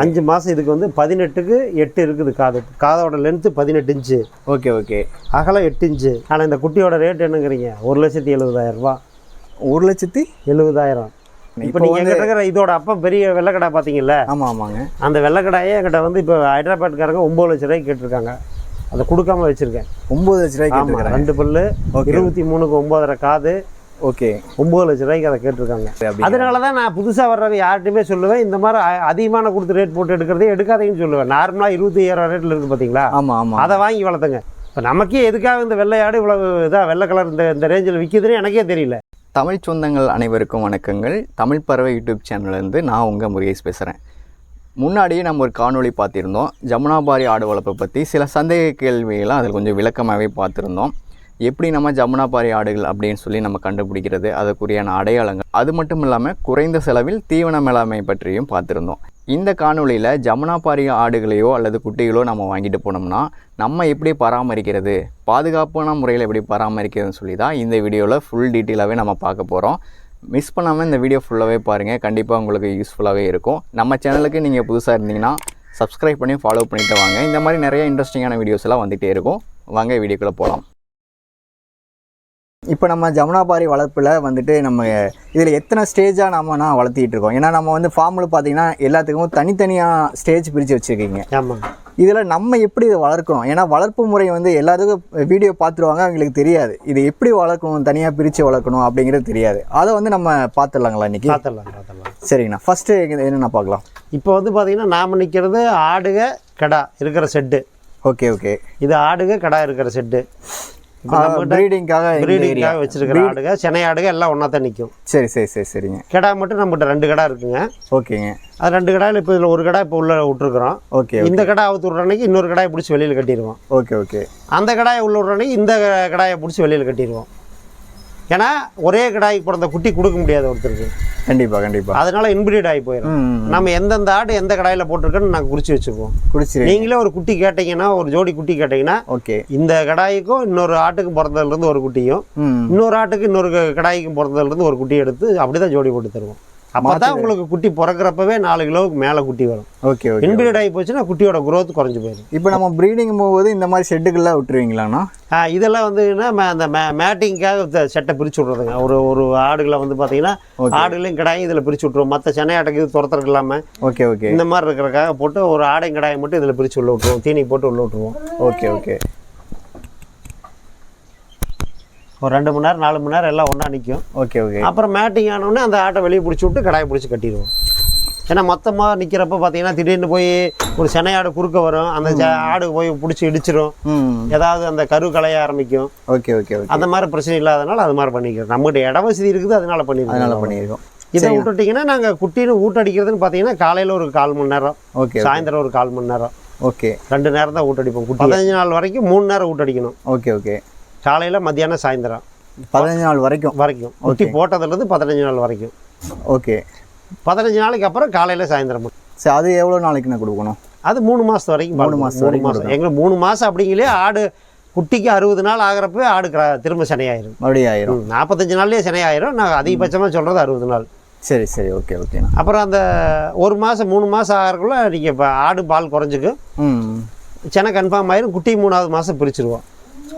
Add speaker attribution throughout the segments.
Speaker 1: அஞ்சு மாதம் இதுக்கு வந்து பதினெட்டுக்கு எட்டு இருக்குது காது. காதோட லென்த்து பதினெட்டு இன்ச்சு.
Speaker 2: Okay okay.
Speaker 1: அகலம் எட்டு இன்ச்சு. ஆனால் இந்த குட்டியோட ரேட் என்னங்கிறீங்க? ஒரு லட்சத்தி எழுபதாயிரம் ரூபா.
Speaker 2: ஒரு லட்சத்தி?
Speaker 1: எழுபதாயிரம். இப்போ நீங்கள் இருக்கிற இதோட அப்பா பெரிய வெள்ளைக்கடா பார்த்தீங்கல்ல
Speaker 2: ஆமாம் ஆமாங்க.
Speaker 1: அந்த வெள்ளைக்கடாயே என்கிட்ட வந்து இப்போ ஹைதராபாத்காரங்க ஒம்பது லட்ச ரூபாய்க்கு கேட்டிருக்காங்க. அதை கொடுக்காம வச்சுருக்கேன்.
Speaker 2: ஒம்பது லட்ச ரூபாய்க்கு
Speaker 1: ஆமாம் ரெண்டு பல்லு. இருபத்தி மூணுக்கு ஒம்போதரை காது
Speaker 2: ஓகே
Speaker 1: ஒம்பது லட்ச ரூபாய்க்கு அதை கேட்டிருக்காங்க. அதனால தான் நான் புதுசாக வர்றவங்க யார்கிட்டையுமே சொல்லுவேன். இந்த மாதிரி அதிகமான கொடுத்து ரேட் போட்டு எடுக்கிறதே எடுக்காதீங்கன்னு சொல்லுவேன். நார்மலாக இருபத்தி ஐயாயிரம் ரேட்டில் இருக்குது பார்த்தீங்களா
Speaker 2: ஆமாம் ஆமாம்
Speaker 1: அதை வாங்கி வளர்த்துங்க. இப்போ நமக்கே எதுக்காக இந்த வெள்ளையாடு இவ்வளவு இதாக வெள்ளை கலர் இந்த இந்த ரேஞ்சில் விற்கிதுன்னு எனக்கே தெரியல.
Speaker 2: தமிழ் சொந்தங்கள் அனைவருக்கும் வணக்கங்கள். தமிழ் பறவை யூடியூப் சேனல்லேருந்து நான் உங்கள் முருகேஷ் பேசுகிறேன் முன்னாடியே நம்ம ஒரு காணொளி பார்த்திருந்தோம். ஜமுனாபாரி ஆடு வளர்ப்பை பற்றி சில சந்தேக கேள்விகளை அதில் கொஞ்சம் விளக்கமாகவே பார்த்துருந்தோம். எப்படி நம்ம ஜமுனாபாரி ஆடுகள் அப்படின்னு சொல்லி நம்ம கண்டுபிடிக்கிறது அதற்குரியான அடையாளங்கள். அது மட்டும் இல்லாமல் குறைந்த செலவில் தீவன மேலாண்மை பற்றியும் பார்த்துருந்தோம். இந்த காணொளியில் ஜமுனாபாரி ஆடுகளையோ அல்லது குட்டிகளோ நம்ம வாங்கிட்டு போனோம்னா நம்ம எப்படி பராமரிக்கிறது பாதுகாப்பான முறையில் எப்படி பராமரிக்கிறதுன்னு சொல்லி தான் இந்த வீடியோவில் ஃபுல் டீட்டெயிலாகவே நம்ம பார்க்க போகிறோம் மிஸ் பண்ணாமல் இந்த வீடியோ ஃபுல்லாகவே பாருங்கள் கண்டிப்பாக உங்களுக்கு யூஸ்ஃபுல்லாகவே இருக்கும். நம்ம சேனலுக்கு நீங்கள் புதுசாக இருந்தீங்கன்னா சப்ஸ்கிரைப் பண்ணி ஃபாலோ பண்ணிவிட்டு வாங்க. இந்த மாதிரி நிறைய இன்ட்ரெஸ்டிங்கான வீடியோஸ் எல்லாம் வந்துகிட்டே இருக்கும். வாங்க வீடியோக்குள்ளே போகலாம் இப்போ நம்ம ஜமுனாபாரி வளர்ப்பில் வந்துட்டு நம்ம இதில் எத்தனை ஸ்டேஜாக நம்ம நான் வளர்த்திட்டு இருக்கோம்? ஏன்னா நம்ம வந்து ஃபார்மில் பார்த்தீங்கன்னா எல்லாத்துக்கும் தனித்தனியாக ஸ்டேஜ் பிரித்து வச்சுருக்கீங்க.
Speaker 1: ஆமாம்
Speaker 2: இதில் நம்ம எப்படி இதை வளர்க்கணும்? ஏன்னா வளர்ப்பு முறை வந்து எல்லாத்துக்கும் வீடியோ பார்த்துருவாங்க அவங்களுக்கு தெரியாது. இது எப்படி வளர்க்கணும்? தனியாக பிரித்து வளர்க்கணும் அப்படிங்கிறது தெரியாது. அதை வந்து நம்ம பார்த்துடலாங்களா இன்னைக்கு?
Speaker 1: பார்த்துடலாம் பார்த்துடலாம்
Speaker 2: சரிங்கண்ணா. ஃபஸ்ட்டு என்னென்ன பார்க்கலாம்?
Speaker 1: இப்போ வந்து பார்த்தீங்கன்னா நாம் நிற்கிறது ஆடுக கடா இருக்கிற செட்டு
Speaker 2: ஓகே ஓகே.
Speaker 1: இது ஆடுக கடா இருக்கிற செட்டு
Speaker 2: ப்ரீடிங்காக
Speaker 1: ப்ரீடிங்காக வச்சிருக்கிற ஆடுக சென்னை ஆடுக எல்லாம் ஒன்றா தான் நிற்கும்
Speaker 2: சரி சரி சரி சரிங்க.
Speaker 1: கிடா மட்டும் நம்மகிட்ட ரெண்டு கடா இருக்குங்க.
Speaker 2: ஓகேங்க.
Speaker 1: அது ரெண்டு கடாயில் இப்போ இதில் ஒரு கடா இப்போ உள்ள விட்டுருக்குறோம்.
Speaker 2: ஓகே.
Speaker 1: இந்த கடா அவுத்து விட்ற அன்னைக்கு இன்னொரு கடாயை பிடிச்சி வெளியில் கட்டிடுவோம்.
Speaker 2: Okay okay.
Speaker 1: அந்த கடாயை உள்ள விட்ற அன்னைக்கு இந்த கடாயை பிடிச்சி வெளியில் கட்டிடுவோம். ஏன்னா ஒரே கடாய்க்கு பிறந்த குட்டி கொடுக்க முடியாது ஒருத்தருக்கு.
Speaker 2: கண்டிப்பாக கண்டிப்பாக
Speaker 1: அதனால இன்பிரீட் ஆகி போயிடும் நம்ம எந்தெந்த ஆடு எந்த கடாயில் போட்டிருக்கோன்னு நாங்கள் குறித்து வச்சுக்குவோம்.
Speaker 2: குடிச்சிரு
Speaker 1: நீங்களே ஒரு குட்டி கேட்டிங்கன்னா ஒரு ஜோடி குட்டி கேட்டிங்கன்னா
Speaker 2: ஓகே.
Speaker 1: இந்த கடாய்க்கும் இன்னொரு ஆட்டுக்கு பிறந்ததுலேருந்து ஒரு குட்டியும் இன்னொரு ஆட்டுக்கு இன்னொரு கடாய்க்கும் பிறந்ததுலேருந்து ஒரு குட்டி எடுத்து அப்படி தான் ஜோடி போட்டு தருவோம். அப்போ தான் உங்களுக்கு குட்டி பிறக்கிறப்பவே நாலு கிலோவுக்கு மேலே குட்டி வரும்.
Speaker 2: ஓகே ஓகே
Speaker 1: இன்பிரீட் ஆகி போச்சுன்னா குட்டியோட growth குறைஞ்சு போயிடும்.
Speaker 2: இப்போ நம்ம ப்ரீடிங் போகும்போது இந்த மாதிரி ஷெட்டுக்கெல்லாம் விட்டுருவீங்களாண்ணா?
Speaker 1: இதெல்லாம் வந்து என்ன ம- அந்த மே மேட்டிங்காக செட்டை பிரித்து விட்றதுங்க. ஒரு ஒரு ஆடுகளை வந்து பார்த்தீங்கன்னா. ஆடுகளையும் கடாயும் இதில் பிரித்து விட்ருவோம் மற்ற சென்னை ஆட்டுக்கு இது துரத்துறதுக்கு இல்லாமல்
Speaker 2: ஓகே ஓகே.
Speaker 1: இந்த மாதிரி இருக்கிறக்காக போட்டு ஒரு ஆடையும் கடாயை மட்டும் இதில் பிரித்து உள்ள விட்ருவோம் தீனி போட்டு உள்ள விட்ருவோம்
Speaker 2: ஓகே ஓகே.
Speaker 1: ஒரு ரெண்டு மணி நேரம் நாலு மணி நேரம் எல்லாம் ஒன்றா நிற்கும்
Speaker 2: ஓகே ஓகே.
Speaker 1: அப்புறம் மேட்டிங் ஆனோடனே அந்த ஆட்டை வெளியே பிடிச்சி விட்டு கடாயை பிடிச்சி கட்டிடுவோம். ஏன்னா மொத்தமாக நிற்கிறப்ப பார்த்தீங்கன்னா திடீர்னு போய் ஒரு சென்னை ஆடு குறுக்க வரும். அந்த ஆடு போய் பிடிச்சி இடிச்சிரும். ஏதாவது அந்த கரு களைய ஆரம்பிக்கும்.
Speaker 2: ஓகே ஓகே
Speaker 1: அந்த மாதிரி பிரச்சனை இல்லாதனால அது மாதிரி பண்ணிக்கிறோம். நம்மகிட்ட இட வசதி இருக்குது அதனால
Speaker 2: அதனால
Speaker 1: பண்ணிருக்கோம்
Speaker 2: பண்ணியிருக்கோம்.
Speaker 1: இதை விட்டுட்டிங்கன்னா நாங்கள் குட்டின்னு ஊட்டடிக்கிறதுன்னு பார்த்தீங்கன்னா காலையில் ஒரு கால் மணி நேரம்
Speaker 2: ஓகே
Speaker 1: சாயந்தரம் ஒரு கால் மணி நேரம்.
Speaker 2: ஓகே.
Speaker 1: ரெண்டு நேரம் தான் ஊட்டடிப்போம் குட்டி பதினஞ்சு நாள் வரைக்கும் மூணு நேரம் ஊட்டடிக்கணும்
Speaker 2: ஓகே ஓகே.
Speaker 1: காலையில் மத்தியானம் சாயந்தரம்.
Speaker 2: பதினஞ்சு நாள் வரைக்கும்?
Speaker 1: வரைக்கும். குட்டி போட்டதுலேருந்து பதினஞ்சு நாள் வரைக்கும்.
Speaker 2: ஓகே.
Speaker 1: பதினஞ்சு நாளைக்கு அப்புறம் காலையில் சாயந்தரம்.
Speaker 2: சரி அது எவ்வளோ நாளைக்கு நான் கொடுக்கணும்?
Speaker 1: அது மூணு மாதம் வரைக்கும்
Speaker 2: மூணு. மாசம்
Speaker 1: மூணு மாதம் எங்களுக்கு மூணு மாதம் அப்படிங்களே ஆடு குட்டிக்கு அறுபது நாள் ஆகிறப்பவே ஆடு திரும்ப சினையாயிரும்.
Speaker 2: மறுபடியும் ஆயிரும்.
Speaker 1: நாற்பத்தஞ்சு நாள்லேயே சினையாயிரும். நான் அதிகபட்சமாக சொல்கிறது அறுபது நாள்.
Speaker 2: சரி சரி. ஓகே ஓகேண்ணா.
Speaker 1: அப்புறம் அந்த ஒரு மாதம் மூணு மாதம் ஆகிறக்குள்ள நீங்கள் இப்போ ஆடு பால் குறைஞ்சிக்கும்.
Speaker 2: ம்.
Speaker 1: செனை கன்ஃபார்ம் ஆயிரும். குட்டி மூணாவது மாதம் பிரிச்சிருவோம்.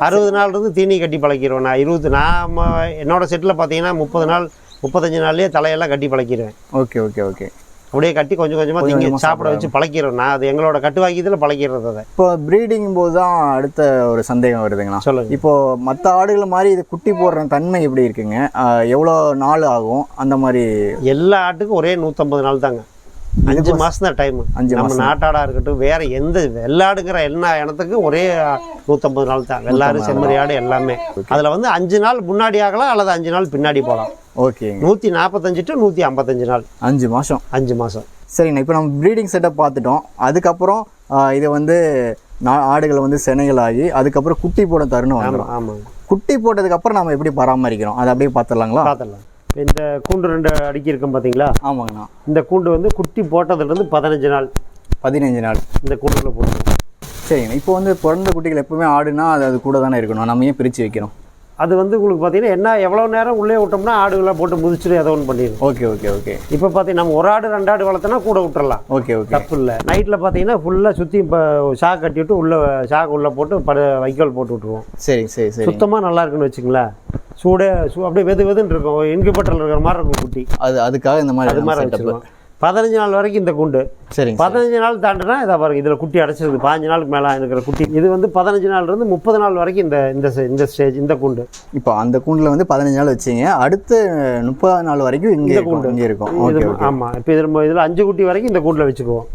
Speaker 1: அறுபது நாள் இருந்து தீனி கட்டி பழக்கிடுவோம் நான். இருபது நான் என்னோட செட்டில் பார்த்தீங்கன்னா முப்பது நாள் முப்பத்தஞ்சு நாள்லேயே தலையெல்லாம் கட்டி பழக்கிடுவேன்
Speaker 2: ஓகே ஓகே ஓகே.
Speaker 1: அப்படியே கட்டி கொஞ்சம் கொஞ்சமாக
Speaker 2: கொஞ்சம்
Speaker 1: திங்க சாப்பிட வச்சு பழக்கிறோம் நான் அது எங்களோட கட்டுவாக்கியத்தில் பழக்கிறது அதை.
Speaker 2: இப்போ ப்ரீடிங் போது தான் அடுத்த ஒரு சந்தேகம் வருதுங்கண்ணா
Speaker 1: சொல்லுங்க.
Speaker 2: இப்போ மற்ற ஆடுகள் மாதிரி இது குட்டி போடுற தன்மை எப்படி இருக்குங்க? எவ்வளோ நாள் ஆகும்? அந்த மாதிரி
Speaker 1: எல்லா ஆட்டுக்கும் ஒரே நூற்றம்பது நாள் தாங்க. அஞ்சு மாதம் தான் டைம்
Speaker 2: அஞ்சு
Speaker 1: நம்ம நாட்டாடா இருக்கட்டும் வேற எந்த வெள்ளாடுங்கிற எல்லா இனத்துக்கும் ஒரே நூற்றம்பது நாள் தான். வெள்ளாடு செம்மறி ஆடு எல்லாமே. அதில் வந்து அஞ்சு நாள் முன்னாடி ஆகலாம் அல்லது அஞ்சு நாள் பின்னாடி போகலாம்.
Speaker 2: ஓகேங்க
Speaker 1: நூற்றி நாற்பத்தஞ்சு டு நூற்றி ஐம்பத்தஞ்சு நாள்.
Speaker 2: அஞ்சு மாதம்
Speaker 1: அஞ்சு மாதம்
Speaker 2: சரிண்ணா இப்போ நம்ம ப்ரீடிங் செட்டப் பார்த்துட்டோம். அதுக்கப்புறம் இதை வந்து ஆடுகள் வந்து செனைகளாகி அதுக்கப்புறம் குட்டி போட தருணம்
Speaker 1: ஆமாம்
Speaker 2: குட்டி போட்டதுக்கு அப்புறம் நம்ம எப்படி பராமரிக்கிறோம்? அதை அப்படியே பார்த்துடலாங்களா?
Speaker 1: பார்த்துடலாம். இந்த கூண்டு ரெண்டு அடுக்கி இருக்கும் பார்த்தீங்களா
Speaker 2: ஆமாங்கண்ணா.
Speaker 1: இந்த கூண்டு வந்து குட்டி போட்டதுலேருந்து பதினஞ்சு நாள்.
Speaker 2: பதினஞ்சு நாள்.
Speaker 1: இந்த கூண்டுல போடுவோம்
Speaker 2: சரிங்கண்ணா. இப்போ வந்து பிறந்த குட்டிகள் எப்பவுமே ஆடுனா அது அது கூட தானே இருக்கணும். நம்ம ஏன் பிரித்து வைக்கிறோம்
Speaker 1: அது வந்து உங்களுக்கு பார்த்தீங்கன்னா என்ன எவ்வளோ நேரம் உள்ளே விட்டோம்னா ஆடுகளை போட்டு முதிச்சுட்டு ஏதோ ஒன்று பண்ணிடும்
Speaker 2: ஓகே ஓகே ஓகே.
Speaker 1: இப்போ பார்த்தீங்கன்னா நம்ம ஒரு ஆடு ரெண்டு ஆடு வளர்த்தோன்னா கூட விட்டுறலாம்.
Speaker 2: Okay okay.
Speaker 1: தப்பு இல்லை. நைட்டில் பார்த்தீங்கன்னா ஃபுல்லாக சுற்றி இப்போ ஷாக் கட்டி விட்டு உள்ளே ஷாக் உள்ளே போட்டு படு வைக்கோல் போட்டு விட்ருவோம்
Speaker 2: சரி சரி சரி.
Speaker 1: சுத்தமாக நல்லா இருக்குன்னு வச்சுங்களேன் சூடே சூ அப்படியே வெது வெதுன்னு இருக்கும். இன்குபேட்டரில் இருக்கிற மாதிரி இருக்கும் குட்டி.
Speaker 2: அது அதுக்காக இந்த மாதிரி
Speaker 1: அது மாதிரி வச்சுருவோம் பதினஞ்சு நாள் வரைக்கும் இந்த குண்டு.
Speaker 2: சார்.
Speaker 1: பதினஞ்சு நாள் தாண்டினா இதை பாருங்க இதில் குட்டி அடைச்சிருக்கு பாஞ்சு நாளுக்கு மேலே இருக்கிற குட்டி. இது வந்து பதினஞ்சு நாள்லேருந்து முப்பது நாள் வரைக்கும் இந்த இந்த இந்த ஸ்டேஜ் இந்த குண்டு.
Speaker 2: இப்போ அந்த கூண்டில் வந்து பதினஞ்சு நாள் வச்சீங்க. அடுத்து முப்பது நாள் வரைக்கும் இங்கே இருக்கும் இங்கே இருக்கும்.
Speaker 1: இது ஆமாம் இப்போ இதில் இதில் அஞ்சு குட்டி வரைக்கும் இந்த கூண்டில் வச்சுக்குவோம்.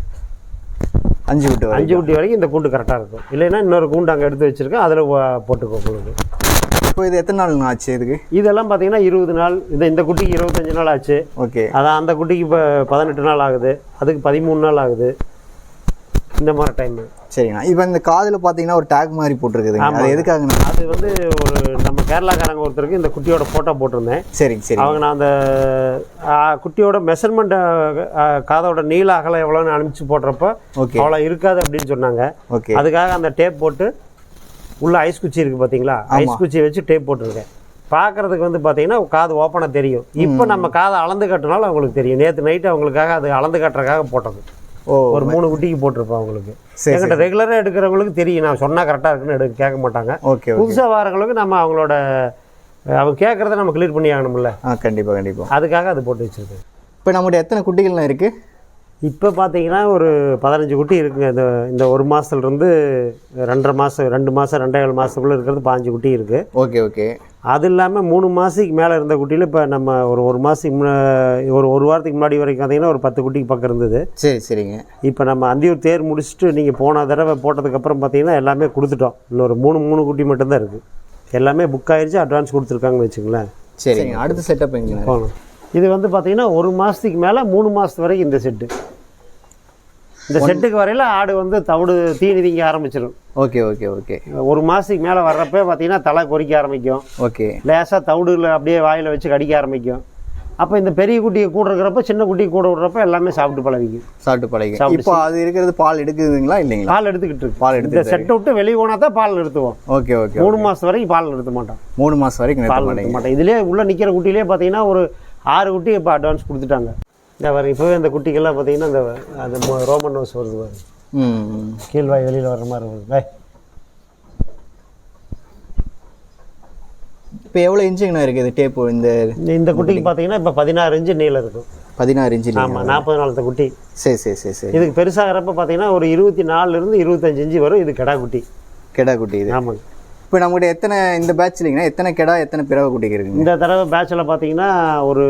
Speaker 2: அஞ்சு வரைக்கும்.
Speaker 1: அஞ்சு குட்டி வரைக்கும் இந்த கூண்டு கரெக்டாக இருக்கும். இல்லைன்னா இன்னொரு கூண்டு அங்கே எடுத்து வச்சுருக்கேன். அதில் போட்டுக்கோ உங்களுக்கு
Speaker 2: இப்போ இது எத்தனை நாள் ஆச்சு இதுக்கு?
Speaker 1: இதெல்லாம் பார்த்தீங்கன்னா இருபது நாள். இது இந்த குட்டிக்கு இருபத்தஞ்சு நாள் ஆச்சு.
Speaker 2: ஓகே.
Speaker 1: அதான் அந்த குட்டிக்கு இப்போ பதினெட்டு நாள் ஆகுது. அதுக்கு பதிமூணு நாள் ஆகுது. இந்த மாதிரி டைமு
Speaker 2: சரிங்கண்ணா. இப்போ இந்த காதில் பார்த்தீங்கன்னா ஒரு டேக் மாதிரி போட்டிருக்குதுங்க. அது. எதுக்காகண்ணா?
Speaker 1: அது வந்து ஒரு நம்ம கேரளாக்காரங்க ஒருத்தருக்கு இந்த குட்டியோட ஃபோட்டோ போட்டிருந்தேன்.
Speaker 2: சரிங்க சரி
Speaker 1: அவங்க நான் அந்த குட்டியோட மெஷர்மெண்ட் காதோட நீள அகலம் எவ்வளோன்னு அனுப்பிச்சு போடுறப்ப
Speaker 2: ஓகே.
Speaker 1: அவ்வளோ இருக்காது அப்படின்னு சொன்னாங்க.
Speaker 2: ஓகே.
Speaker 1: அதுக்காக அந்த டேப் போட்டு உள்ள ஐஸ் குச்சி இருக்குது பார்த்தீங்களா ஐஸ் குச்சி வச்சு டேப் போட்டிருக்கேன். பார்க்கறதுக்கு வந்து பார்த்தீங்கன்னா காது ஓப்பனாக தெரியும். இப்போ நம்ம காதை அளந்து கட்டினாலும் அவங்களுக்கு தெரியும். நேற்று நைட்டு அவங்களுக்காக அது அளந்து கட்டுறதுக்காக போட்டது.
Speaker 2: ஓ
Speaker 1: ஒரு மூணு குட்டிக்கு போட்டிருப்போம் அவங்களுக்கு.
Speaker 2: சரி
Speaker 1: என்கிட்ட ரெகுலராக எடுக்கிறவங்களுக்கு தெரியும். நான் சொன்னால் கரெக்டாக இருக்குன்னு எடுக்க கேட்க மாட்டாங்க.
Speaker 2: ஓகே
Speaker 1: புதுசாக வரவங்களுக்கு நம்ம அவங்களோட அவங்க கேட்குறத நம்ம கிளியர் பண்ணி ஆகணும்ல.
Speaker 2: ஆ கண்டிப்பாக கண்டிப்பாக
Speaker 1: அதுக்காக அது போட்டு வச்சிருக்கேன்.
Speaker 2: இப்போ நம்முடைய எத்தனை குட்டிகள்லாம் இருக்குது
Speaker 1: இப்போ பார்த்தீங்கன்னா ஒரு பதினஞ்சு குட்டி இருக்குங்க. இந்த இந்த ஒரு மாதத்துலேருந்து ரெண்டரை மாதம் ரெண்டு மாதம் ரெண்டே ஏழு மாதத்துக்குள்ளே இருக்கிறது பாஞ்சு குட்டி இருக்குது
Speaker 2: ஓகே ஓகே.
Speaker 1: அது இல்லாமல் மூணு மாதத்துக்கு மேலே இருந்த குட்டியில் இப்போ நம்ம ஒரு ஒரு மாதத்துக்கு முன்ன ஒரு ஒரு வாரத்துக்கு முன்னாடி வரைக்கும் பார்த்தீங்கன்னா ஒரு பத்து குட்டிக்கு பக்கம் இருந்தது.
Speaker 2: சரி சரிங்க.
Speaker 1: இப்போ நம்ம அந்தியூர் தேர் முடிச்சுட்டு நீங்கள் போன தடவை போட்டதுக்கப்புறம் பார்த்தீங்கன்னா எல்லாமே கொடுத்துட்டோம். இன்னொரு மூணு மூணு குட்டி மட்டும்தான் இருக்குது எல்லாமே புக் ஆயிடுச்சு அட்வான்ஸ் கொடுத்துருக்காங்கன்னு வச்சுங்களேன்
Speaker 2: சரிங்க. அடுத்த செட்டப் எங்க?
Speaker 1: போகணும் இது வந்து பார்த்தீங்கன்னா ஒரு மாதத்துக்கு மேலே மூணு மாதத்து வரைக்கும் இந்த செட்டு இந்த செட்டுக்கு வரையில ஆடு வந்து தவிடு தீனி திங்க ஆரம்பிச்சிடும்
Speaker 2: ஓகே ஓகே ஓகே
Speaker 1: ஒரு மாதத்துக்கு மேலே வர்றப்ப பார்த்தீங்கன்னா தலை கொறிக்க ஆரம்பிக்கும்.
Speaker 2: ஓகே
Speaker 1: லேசாக தவிடுல அப்படியே வாயில் வச்சு கடிக்க ஆரம்பிக்கும். அப்போ இந்த பெரிய குட்டியை கூட இருக்கிறப்ப சின்ன குட்டியை கூட விடுறப்ப எல்லாமே சாப்பிட்டு பழகிக்கும்.
Speaker 2: சாப்பிட்டு பழகி இப்போ அது இருக்கிறது பால் எடுக்குதுங்களா இல்லைங்களா?
Speaker 1: பால் எடுத்துக்கிட்டு இருக்கு.
Speaker 2: பால் எடுத்து
Speaker 1: செட்டை விட்டு வெளியே போனால் தான் பால் நிறுத்துவோம்.
Speaker 2: ஓகே ஓகே
Speaker 1: மூணு மாதம் வரைக்கும் பால் நிறுத்த மாட்டோம்.
Speaker 2: மூணு மாதம் வரைக்கும்
Speaker 1: பால் நிறுத்த மாட்டோம். இதுலேயே உள்ள நிற்கிற குட்டியிலே பார்த்தீங்கன்னா ஒரு ஆறு குட்டி இப்போ அட்வான்ஸ் கொடுத்துட்டாங்க. இந்த வர இப்போவே இந்த குட்டிக்கெல்லாம் பார்த்தீங்கன்னா அந்த மோ- ரோமன் நோஸ் வருது
Speaker 2: ம்
Speaker 1: கீழ்வாய் வெளியில் வர்ற மாதிரி வருது.
Speaker 2: இப்போ எவ்வளோ இன்ச்சுங்கண்ணா இருக்குது டேப்பு இந்த
Speaker 1: இந்த குட்டிக்கு பார்த்தீங்கன்னா இப்போ பதினாறு இன்ச்சு நீளம் இருக்கும்
Speaker 2: பதினாறு இன்ச்சு?
Speaker 1: ஆமாம் நாற்பது நாளத்த குட்டி.
Speaker 2: சரி சரி சரி சரி.
Speaker 1: இதுக்கு பெருசாகிறப்ப பார்த்தீங்கன்னா ஒரு இருபத்தி நாலுலேருந்து இருபத்தஞ்சு இன்ச்சு வரும். இது கிடா குட்டி.
Speaker 2: கெடா குட்டி இது.
Speaker 1: ஆமாங்க.
Speaker 2: இப்போ நம்மகிட்ட எத்தனை இந்த பேட்ச் இல்லைங்கன்னா எத்தனை கெடா எத்தனை பிறவை குட்டிக்கு இருக்குங்க?
Speaker 1: இந்த தடவை பேட்சில் பார்த்தீங்கன்னா ஒரு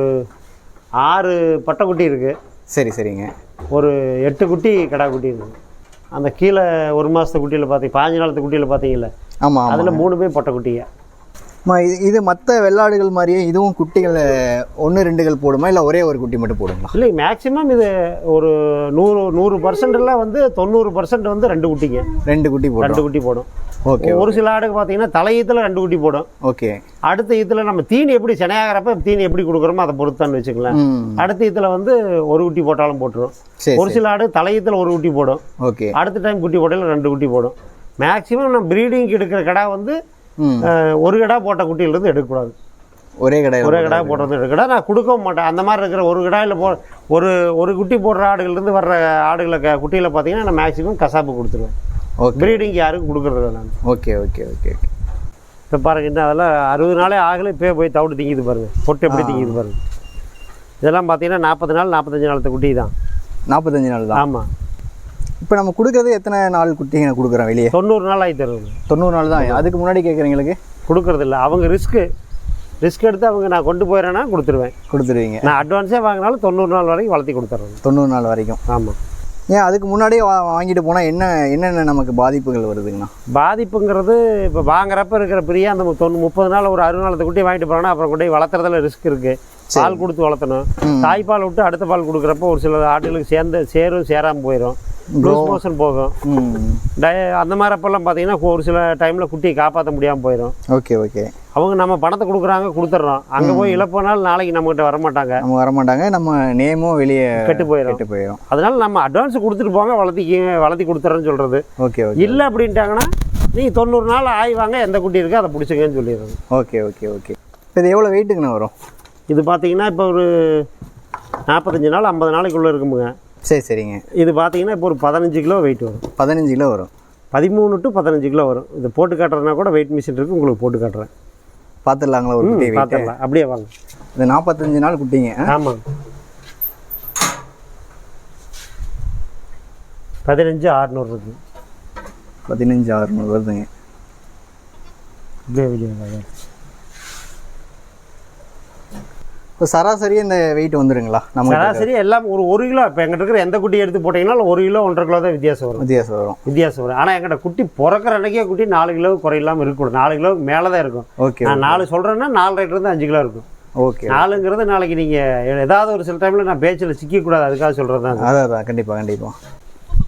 Speaker 1: ஆறு பட்டைக்குட்டி இருக்குது
Speaker 2: சரி சரிங்க.
Speaker 1: ஒரு எட்டு குட்டி கிடா குட்டி இருக்குது அந்த கீழே ஒரு மாதத்து குட்டியில் பார்த்தீங்க பாஞ்சு நாளத்து குட்டியில் பார்த்தீங்கல்ல
Speaker 2: ஆமாம் ஆமாம்
Speaker 1: அதில் மூணு பேர் பொட்டை குட்டிங்க.
Speaker 2: இது இது மற்ற வெள்ளாடுகள் மாதிரியே இதுவும் குட்டிகள் ஒன்று ரெண்டுகள் போடுமா? இல்லை ஒரே ஒரு குட்டி மட்டும் போடுங்களா?
Speaker 1: இல்லை மேக்ஸிமம் இது ஒரு நூறு நூறு பர்சன்ட்லாம் வந்து தொண்ணூறு பர்சன்ட் வந்து ரெண்டு குட்டிங்க.
Speaker 2: ரெண்டு குட்டி போடும்
Speaker 1: ரெண்டு குட்டி போடும்.
Speaker 2: ஓகே
Speaker 1: ஒரு சில ஆடுக்கு பார்த்தீங்கன்னா தலையீத்தில் ரெண்டு குட்டி போடும்.
Speaker 2: ஓகே.
Speaker 1: அடுத்த ஈத்தில் நம்ம தீனி எப்படி செனையாகிறப்ப தீனி எப்படி கொடுக்குறோமோ அதை பொறுத்தான்னு வச்சுக்கலாம் அடுத்த ஈத்தில் வந்து ஒரு குட்டி போட்டாலும் போட்டுரும். ஒரு சில ஆடு தலையீத்தில் ஒரு குட்டி போடும்.
Speaker 2: ஓகே.
Speaker 1: அடுத்த டைம் குட்டி போட்டாலும் ரெண்டு குட்டி போடும். மேக்ஸிமம் நம்ம ப்ரீடிங்க்கு எடுக்கிற கடா வந்து ஒரு கடா போட்ட குட்டியிலேருந்து எடுக்கக்கூடாது.
Speaker 2: ஒரே கடையில்
Speaker 1: ஒரே கடா போடுறது எடுக்கடா நான் கொடுக்கவும் மாட்டேன். அந்த மாதிரி இருக்கிற ஒரு கடாயில் போ ஒரு ஒரு குட்டி போடுற ஆடுகள்லேருந்து வர்ற ஆடுகளை க குட்டியில் பார்த்தீங்கன்னா நான் மேக்ஸிமம் கசாப்பு கொடுத்துருவேன். ப்ரீடிங் யாருக்கும் கொடுக்குறது நான்.
Speaker 2: Okay okay okay okay.
Speaker 1: இப்போ பாருங்க இன்னும் அதெல்லாம் அறுபது நாளே ஆகலை. இப்போ போய் தவிடு திங்கிது பாருங்க. பொட்டு எப்படி திங்கிது பாருங்க. இதெல்லாம் பார்த்தீங்கன்னா நாற்பது நாள் நாற்பத்தஞ்சு நாளத்து குட்டி தான்.
Speaker 2: நாற்பத்தஞ்சு நாள் தான்.
Speaker 1: ஆமாம்
Speaker 2: இப்போ நம்ம கொடுக்கறது எத்தனை நாள் குட்டிங்க கொடுக்குறோம் வெளியே?
Speaker 1: தொண்ணூறு நாள் ஆகி தருவாங்க
Speaker 2: தொண்ணூறு நாள் தான் அதுக்கு முன்னாடி கேட்குறீங்களுக்கு?
Speaker 1: கொடுக்கறது இல்லை அவங்க ரிஸ்க்கு ரிஸ்க் எடுத்து அவங்க நான் கொண்டு போயிடுறேன்னா கொடுத்துருவேன்.
Speaker 2: கொடுத்துருவீங்க.
Speaker 1: நான் அட்வான்ஸே வாங்கினாலும் தொண்ணூறு நாள் வரைக்கும் வளர்த்தி கொடுத்துட்றேன்
Speaker 2: தொண்ணூறு நாள் வரைக்கும்.
Speaker 1: ஆமாம்
Speaker 2: ஏன் அதுக்கு முன்னாடியே வா வாங்கிட்டு போனால் என்ன என்னென்ன நமக்கு பாதிப்புகள் வருதுங்கண்ணா?
Speaker 1: பாதிப்புங்கிறது இப்போ வாங்குறப்ப இருக்கிற பிரியா அந்த தொண்ணூறு முப்பது நாள் ஒரு அறுபது நாளத்தை குட்டி வாங்கிட்டு போகிறோன்னா அப்புறம் கொண்டு வளர்த்துறதுல ரிஸ்க் இருக்குது பால் கொடுத்து வளர்த்தணும். தாய்ப்பால் விட்டு அடுத்த பால் கொடுக்குறப்ப ஒரு சில ஆட்டுகளுக்கு சேர்ந்து சேரும் சேராமல் போயிடும் லூஸ் மோஷன் போகும். அந்த மாதிரி அப்பெல்லாம் பார்த்தீங்கன்னா ஒரு சில டைமில் குட்டியை காப்பாற்ற முடியாமல் போயிடும்.
Speaker 2: Okay okay.
Speaker 1: அவங்க நம்ம பணத்தை கொடுக்குறாங்க கொடுத்துட்றோம் அங்கே போய் இழப்புனாலும் நாளைக்கு நம்மகிட்ட வரமாட்டாங்க.
Speaker 2: நம்ம வரமாட்டாங்க நம்ம நேமும் வெளியே
Speaker 1: கெட்டு போயிடும்
Speaker 2: கெட்டு போயிடும்
Speaker 1: அதனால நம்ம அட்வான்ஸ் கொடுத்துட்டு போங்க வளர்த்திக்க வளர்த்தி கொடுத்துறேன்னு சொல்கிறது
Speaker 2: ஓகே ஓகே.
Speaker 1: இல்லை அப்படின்ட்டாங்கன்னா நீங்கள் தொண்ணூறு நாள் ஆய்வாங்க எந்த குட்டி இருக்கோ அதை பிடிச்சிங்கன்னு சொல்லிடுறது.
Speaker 2: Okay okay okay. இப்போ இது எவ்வளோ வெயிட்டுங்கண்ணா வரும்?
Speaker 1: இது பார்த்தீங்கன்னா இப்போ ஒரு நாற்பத்தஞ்சு நாள் ஐம்பது நாளைக்குள்ளே இருக்குமுங்க.
Speaker 2: சரி சரிங்க.
Speaker 1: இது பார்த்தீங்கன்னா இப்போ ஒரு பதினஞ்சு கிலோ வெயிட் வரும்.
Speaker 2: பதினஞ்சு கிலோ வரும்.
Speaker 1: பதிமூணு டு பதினஞ்சு கிலோ வரும். இது போட்டு காட்டுறதுனா கூட வெயிட் மிஷின் இருக்குது உங்களுக்கு போட்டு காட்டுறேன்.
Speaker 2: பார்த்துடலாங்களா ஒரு குட்டி
Speaker 1: பார்த்துடலாம் அப்படியே வாங்க.
Speaker 2: இது நாற்பத்தஞ்சு நாள் குட்டிங்க?
Speaker 1: ஆமாம் பதினஞ்சு ஆறுநூறு இருக்கு.
Speaker 2: பதினஞ்சு அறுநூறு வருதுங்க
Speaker 1: இப்படியே வெளியே வாங்க.
Speaker 2: இப்போ சராசரியாக இந்த வெயிட் வந்துருங்களா? நம்ம
Speaker 1: சராசரி எல்லாம் ஒரு ஒரு கிலோ இப்போ எங்கிட்ட இருக்கிற எந்த குட்டி எடுத்து போட்டிங்கன்னா ஒரு கிலோ ஒன்றரை கிலோ தான் வித்தியாசம் வரும்.
Speaker 2: வித்தியாசம் வரும்.
Speaker 1: வித்தியாசம் வரும். ஆனால் எங்கிட்ட குட்டி பிறக்கிற அன்னைக்கே குட்டி நாலு கிலோ குறையில்லாமல் இருக்கக்கூடாது. நாலு கிலோவுக்கு மேலே தான் இருக்கும்.
Speaker 2: ஓகே
Speaker 1: நான் நாலு சொல்கிறேன்னா நாலு இருந்து அஞ்சு கிலோ இருக்கும்.
Speaker 2: ஓகே
Speaker 1: நாலுங்கிறது நாளைக்கு நீங்கள் ஏதாவது ஒரு சில டைமில் நான் பேச்சில் சிக்கக்கூடாது. அதுக்காக சொல்கிறது தான்.
Speaker 2: அதான் அதான். கண்டிப்பாக கண்டிப்பாக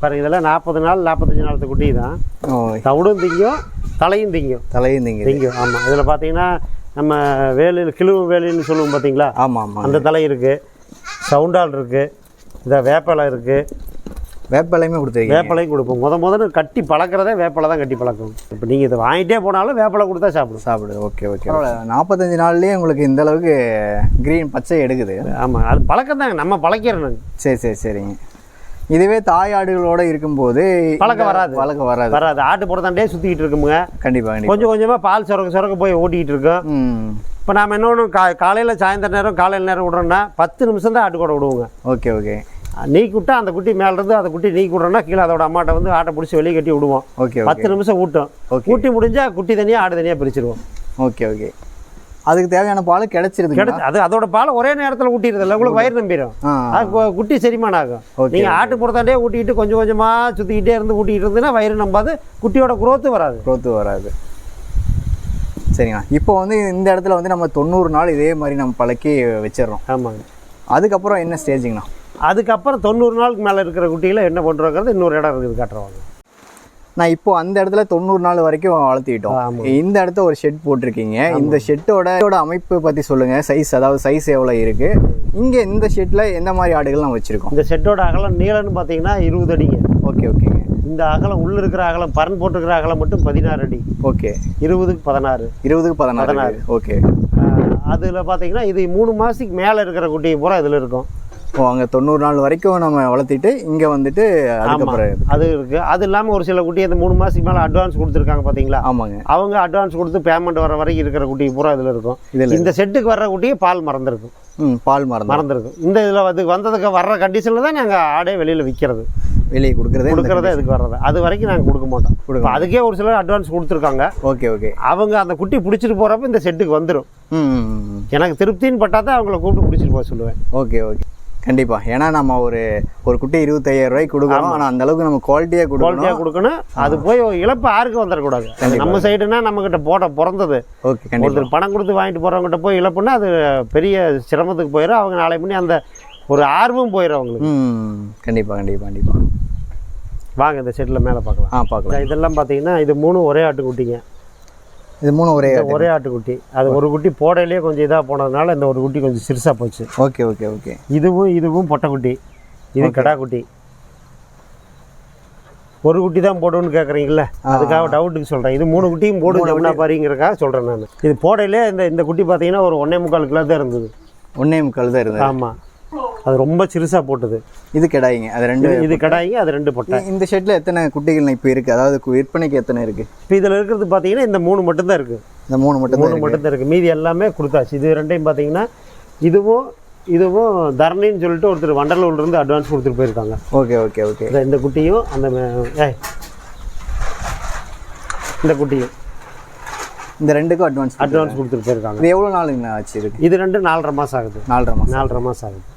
Speaker 1: பாருங்க இதெல்லாம் நாற்பது நாள் நாற்பத்தஞ்சு நாளத்து குட்டி தான். தவிடும் திங்கும் தலையும் திங்கும்.
Speaker 2: தலையும் திங்குது
Speaker 1: திங்கும். ஆமாம் இதில் பார்த்தீங்கன்னா நம்ம வேலு கிழுவு வேலின்னு சொல்லுவோம் பார்த்தீங்களா
Speaker 2: ஆமாம் ஆமாம்
Speaker 1: அந்த தலை இருக்குது சவுண்டால் இருக்குது இதை வேப்பலை இருக்குது
Speaker 2: வேப்பலையுமே கொடுத்துருக்கீங்க.
Speaker 1: வேப்பலையும் கொடுப்போம். முத முதல்ல கட்டி பழக்கிறதே வேப்பலை தான் கட்டி பழக்கும். இப்போ நீங்கள் இதை வாங்கிட்டே போனாலும் வேப்பலை கொடுத்தா சாப்பிடும்.
Speaker 2: சாப்பிடுது. Okay okay. நாற்பத்தஞ்சு நாள்லேயே உங்களுக்கு இந்த அளவுக்கு க்ரீன் பச்சை எடுக்குது.
Speaker 1: ஆமாம் அது பழக்கம் தாங்க. நம்ம பழக்கிறோம்
Speaker 2: சரி சரி சரிங்க. இதுவே தாய் ஆடுகளோட இருக்கும்போது
Speaker 1: பழக்கம் வராது.
Speaker 2: பழக்கம் வராது.
Speaker 1: வராது. ஆட்டு புறத்தாண்டே சுற்றிக்கிட்டு இருக்குமுங்க.
Speaker 2: கண்டிப்பாக
Speaker 1: கொஞ்சம் கொஞ்சமாக பால் சுரக்க சுரக்க போய் ஓட்டிக்கிட்டு இருக்கோம். இப்போ நாம் என்ன ஒன்று கா காலையில் சாயந்தர நேரம் காலையில் நேரம் விட்றோன்னா பத்து நிமிஷம் தான் ஆட்டு கூட விடுவோங்க.
Speaker 2: Okay okay.
Speaker 1: நீக்கி விட்டா அந்த குட்டி மேலேருந்து அந்த குட்டி நீக்கி விட்றோன்னா கீழே அதோட அம்மாட்ட வந்து ஆட்டை பிடிச்சி வெளியே கட்டி விடுவோம்.
Speaker 2: ஓகே
Speaker 1: பத்து நிமிஷம் ஊட்டும். ஊட்டி முடிஞ்சா குட்டி தனியாக ஆடு தனியாக பிரிச்சிருவோம்.
Speaker 2: Okay okay. அதுக்கு தேவையான பால் கிடைச்சிருது
Speaker 1: கிடைச்சு அது அதோட பால் ஒரே நேரத்தில் ஊட்டிடுதில்ல உங்களுக்கு வயிறு நம்பிடும். அது குட்டி செரிமானம் ஆகும். நீங்கள் ஆட்டு புறத்தாண்டே ஊட்டிக்கிட்டு கொஞ்சம் கொஞ்சமாக சுற்றிக்கிட்டே இருந்து ஊட்டிக்கிட்டு இருந்ததுன்னா வயிறு நம்பாது. குட்டியோட growth வராது.
Speaker 2: growth வராது. சரிங்களா இப்போ வந்து இந்த இடத்துல வந்து நம்ம தொண்ணூறு நாள் இதே மாதிரி நம்ம பழக்கி வச்சிடுறோம்.
Speaker 1: ஆமாங்க.
Speaker 2: அதுக்கப்புறம் என்ன ஸ்டேஜிங்கண்ணா
Speaker 1: அதுக்கப்புறம் தொண்ணூறு நாளுக்கு மேலே இருக்கிற குட்டிகளை என்ன பண்ணுறோங்கிறது இன்னொரு இடம் இருக்குது காட்டுறவாங்க
Speaker 2: நான் இப்போ அந்த இடத்துல தொண்ணூறு நாள் வரைக்கும் வளர்த்திட்டோம். இந்த இடத்த ஒரு ஷெட் போட்டிருக்கீங்க. இந்த ஷெட்டோட அமைப்பு பற்றி சொல்லுங்க. சைஸ் அதாவது சைஸ் எவ்வளோ இருக்கு? இங்கே இந்த ஷெட்டில் எந்த மாதிரி ஆடுகள் நம்ம வச்சிருக்கோம்?
Speaker 1: இந்த செட்டோட அகலம் நீளம்னு பார்த்தீங்கன்னா இருபது அடிங்க.
Speaker 2: ஓகே ஓகேங்க
Speaker 1: இந்த அகலம் உள்ள இருக்கிற அகலம் பரன் போட்டிருக்கிற அகலம் மட்டும் பதினாறு அடி.
Speaker 2: ஓகே.
Speaker 1: இருபதுக்கு பதினாறு.
Speaker 2: இருபதுக்கு பதினாறு
Speaker 1: பதினாறு.
Speaker 2: ஓகே.
Speaker 1: அதில் பார்த்தீங்கன்னா இது மூணு மாதத்துக்கு மேலே இருக்கிற குட்டி பூரா இதில் இருக்கும்.
Speaker 2: ஓ அங்கே தொண்ணூறு நாள் வரைக்கும் நம்ம வளர்த்திட்டு இங்கே வந்துட்டு அதுக்கப்புறம்.
Speaker 1: அது இருக்குது அது இல்லாமல் ஒரு சில குட்டி அந்த மூணு மாதத்துக்கு மேலே அட்வான்ஸ் கொடுத்துருக்காங்க பார்த்தீங்களா
Speaker 2: ஆமாங்க.
Speaker 1: அவங்க அட்வான்ஸ் கொடுத்து பேமெண்ட் வர வரைக்கும் இருக்கிற குட்டி பூரா இதில் இருக்கும்.
Speaker 2: இதில்
Speaker 1: இந்த செட்டுக்கு வர்ற குட்டியே பால் மறந்துருக்கும்
Speaker 2: ம் பால் மரம்
Speaker 1: மறந்துருக்கும் இந்த இதில் வந்து வந்ததுக்கு வர்ற கண்டிஷனில் தான் நாங்கள் ஆடே வெளியில் விற்கிறது
Speaker 2: வெளியே கொடுக்குறதே
Speaker 1: கொடுக்குறதே இதுக்கு வர்றது. அது வரைக்கும் நாங்கள் கொடுக்க மாட்டோம்.
Speaker 2: கொடுக்க
Speaker 1: அதுக்கே ஒரு சிலர் அட்வான்ஸ் கொடுத்துருக்காங்க.
Speaker 2: Okay okay.
Speaker 1: அவங்க அந்த குட்டி பிடிச்சிட்டு போகிறப்ப இந்த செட்டுக்கு வந்துடும். எனக்கு திருப்தின்னு பட்டா தான் அவங்கள கூப்பிட்டு பிடிச்சிட்டு போக சொல்லுவேன்.
Speaker 2: Okay okay. கண்டிப்பா. ஏன்னா நம்ம ஒரு ஒரு குட்டி இருபத்தையாயிரம் ரூபாய்க்கு கொடுக்குறோம். ஆனால் அந்த அளவுக்கு நம்ம குவாலிட்டியாக
Speaker 1: குவாலிட்டியாக
Speaker 2: கொடுக்கணும்.
Speaker 1: கொடுக்கணும். அது போய் இழப்பு யாருக்கும் வந்துடக்கூடாது. நம்ம சைடுனா நம்மக்கிட்ட போட பிறந்தது.
Speaker 2: ஓகே
Speaker 1: ஒருத்தர் பணம் கொடுத்து வாங்கிட்டு போகிறவங்ககிட்ட போய் இழப்புன்னா அது பெரிய சிரமத்துக்கு போயிடும் அவங்க நாளை பண்ணி அந்த ஒரு ஆர்வம் போயிடும் அவங்களுக்கு.
Speaker 2: ம் கண்டிப்பா கண்டிப்பா கண்டிப்பா.
Speaker 1: வாங்க இந்த செட்டில் மேலே பார்க்கலாம்.
Speaker 2: ஆ பார்க்கலாம்.
Speaker 1: இதெல்லாம் பார்த்தீங்கன்னா இது மூணு ஒரே ஆட்டுக்குட்டிங்க.
Speaker 2: இது மூணு ஒரே
Speaker 1: ஒரே ஆட்டுக்குட்டி. அது ஒரு குட்டி போடையிலேயே கொஞ்சம் இதாக போனதுனால இந்த ஒரு குட்டி கொஞ்சம் சிறுசாக போச்சு.
Speaker 2: Okay okay okay.
Speaker 1: இதுவும் இதுவும் பொட்டைக்குட்டி. இது கடா குட்டி ஒரு குட்டி தான் போடுன்னு கேட்குறீங்களா அதுக்காக டவுட்டுக்கு சொல்கிறேன் இது மூணு குட்டியும் போடு ஜமுனா பாரிங்கிறக்காக சொல்கிறேன் நான். இது போடையிலே இந்த இந்த குட்டி பார்த்தீங்கன்னா ஒரு ஒன்றே முக்கால் கிலோ தான் இருந்தது.
Speaker 2: ஒன்னே முக்கால் தான் இருந்தது.
Speaker 1: ஆமாம் அது ரொம்ப சிறுசாக போட்டது.
Speaker 2: இது கிடாய்ங்க. அது ரெண்டு
Speaker 1: இது கடாயிங்க அது ரெண்டு பொட்டை.
Speaker 2: இந்த ஷெட்டில் எத்தனை குட்டிகள் இப்போ இருக்குது அதாவது விற்பனைக்கு எத்தனை இருக்குது
Speaker 1: இப்போ இதில் இருக்கிறது பார்த்தீங்கன்னா இந்த மூணு மட்டும்தான் இருக்குது
Speaker 2: இந்த மூணு மட்டும்
Speaker 1: மூணு மட்டும்தான் இருக்குது மீதி எல்லாமே கொடுத்தாச்சு. இது ரெண்டையும் பார்த்தீங்கன்னா இதுவும் இதுவும் தரணின்னு சொல்லிட்டு ஒருத்தர் வண்டலூர்ல இருந்து அட்வான்ஸ் கொடுத்துட்டு போயிருக்காங்க.
Speaker 2: Okay okay okay.
Speaker 1: இந்த குட்டியும் அந்த இந்த குட்டியும்.
Speaker 2: இந்த ரெண்டுக்கும் அட்வான்ஸ்
Speaker 1: அட்வான்ஸ் கொடுத்துட்டு போயிருக்காங்க.
Speaker 2: இது எவ்வளோ நாளுங்கண்ணா ஆச்சு இருக்கு
Speaker 1: இது ரெண்டு நாலரை மாதம் ஆகுது.
Speaker 2: நாலரை மாதம்
Speaker 1: நாலரை மாதம் ஆகுது.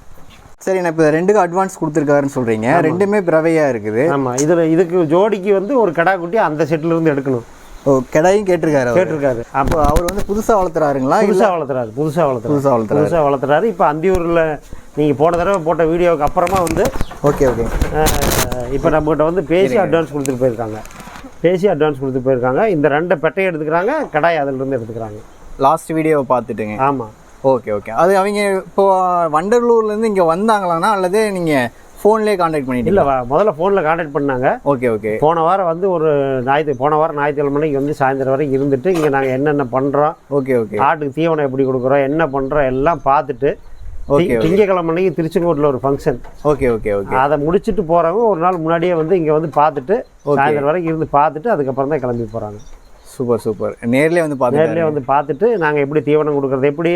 Speaker 2: சரி நான் இப்போ ரெண்டுக்கும் அட்வான்ஸ் கொடுத்துருக்காருன்னு சொல்கிறீங்க ரெண்டுமே பிறவையாக இருக்குது.
Speaker 1: ஆமாம் இதில் இதுக்கு ஜோடிக்கு வந்து ஒரு கடா குட்டி அந்த செட்டில் இருந்து எடுக்கணும்.
Speaker 2: ஓ கிடாயும் கேட்டிருக்காரு
Speaker 1: கேட்டிருக்காரு.
Speaker 2: அப்போ அவர் வந்து புதுசாக வளர்த்துறாருங்களா?
Speaker 1: புதுசாக வளர்த்துறாரு புதுசாக வளர்த்துறாரு.
Speaker 2: புதுசாக வளர்த்துறாரு.
Speaker 1: புதுசாக வளர்த்துறாரு. இப்போ அந்தியூரில் நீங்கள் போன தடவை போட்ட வீடியோவுக்கு அப்புறமா வந்து
Speaker 2: ஓகே ஓகே.
Speaker 1: இப்போ நம்மகிட்ட வந்து பேசி அட்வான்ஸ் கொடுத்துட்டு போயிருக்காங்க. பேசி அட்வான்ஸ் கொடுத்துட்டு போயிருக்காங்க. இந்த ரெண்டை பெட்டையை எடுத்துக்கிறாங்க கடாய் அதிலிருந்து எடுத்துக்கிறாங்க.
Speaker 2: லாஸ்ட் வீடியோவை பார்த்துட்டுங்க.
Speaker 1: ஆமாம்
Speaker 2: ஓகே ஓகே அது அவங்க இப்போ வண்டலூர்லேருந்து இங்கே வந்தாங்களாண்ணா அல்லது நீங்கள் ஃபோன்லேயே காண்டாக்ட் பண்ணிட்டு
Speaker 1: இல்லை முதல்ல ஃபோனில் காண்டாக்ட் பண்ணாங்க.
Speaker 2: ஓகே ஓகே
Speaker 1: போன வாரம் வந்து ஒரு ஞாயிற்று போன வாரம் ஞாயிற்றுக்கிழமை மணிக்கு வந்து சாயந்தரம் வரைக்கும் இருந்துட்டு இங்கே நாங்கள் என்னென்ன பண்ணுறோம்
Speaker 2: ஓகே ஓகே
Speaker 1: ஆட்டுக்கு தீவனம் எப்படி கொடுக்குறோம் என்ன பண்ணுறோம் எல்லாம் பார்த்துட்டு
Speaker 2: ஓகே
Speaker 1: தி- திங்கட்கிழமை அன்னைக்கு திருச்செங்கோட்டில் ஒரு ஃபங்க்ஷன்
Speaker 2: ஓகே ஓகே ஓகே
Speaker 1: அதை முடிச்சுட்டு போகிறவங்க ஒரு நாள் முன்னாடியே வந்து இங்கே வந்து பார்த்துட்டு. சாயந்தரம் வரைக்கும் இருந்து பார்த்துட்டு அதுக்கப்புறம் தான் கிளம்பி போகிறாங்க
Speaker 2: சூப்பர் சூப்பர் நேர்லயே வந்து பார்த்துட்டு
Speaker 1: நேர்லேயே வந்து பார்த்துட்டு நாங்கள் எப்படி தீவனம் கொடுக்குறது எப்படி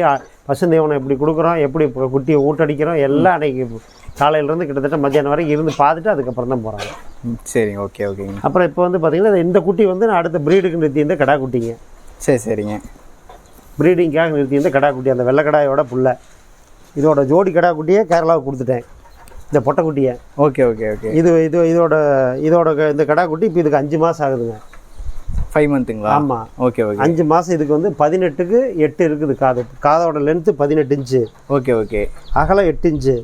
Speaker 1: பசு தீவனம் எப்படி கொடுக்குறோம் எப்படி குட்டியை ஊட்டடிக்கிறோம் எல்லாம் அன்னைக்கு காலையிலேருந்து கிட்டத்தட்ட மத்தியானம் வரைக்கும் இருந்து பார்த்துட்டு அதுக்கப்புறம் தான் போகிறாங்க
Speaker 2: சரிங்க ஓகே ஓகேங்க.
Speaker 1: அப்புறம் இப்போ வந்து பார்த்தீங்கன்னா இந்த குட்டி வந்து நான் அடுத்த ப்ரீடுக்கு நிறுத்தி இந்த கடா குட்டிங்க.
Speaker 2: சரி சரிங்க.
Speaker 1: ப்ரீடிங்காக நிறுத்தி இந்த கடா குட்டி அந்த வெள்ளைக்கடாயோட புள்ள இதோட ஜோடி கடா குட்டியே கேரளாவுக்கு கொடுத்துட்டேன். இந்த பொட்டைக்குட்டியை
Speaker 2: ஓகே ஓகே ஓகே.
Speaker 1: இது இது இதோட இதோட இந்த கடா குட்டி இப்போ இதுக்கு அஞ்சு மாதம் ஆகுதுங்க.
Speaker 2: ஃபைவ் மந்த்துங்களா
Speaker 1: ஆமாம்
Speaker 2: ஓகே ஓகே
Speaker 1: அஞ்சு மாதம் இதுக்கு வந்து பதினெட்டுக்கு எட்டு இருக்குது காது. காதோட லென்த்து பதினெட்டு இன்ச்சு.
Speaker 2: ஓகே ஓகே
Speaker 1: அகலம் எட்டு இன்ச்சு.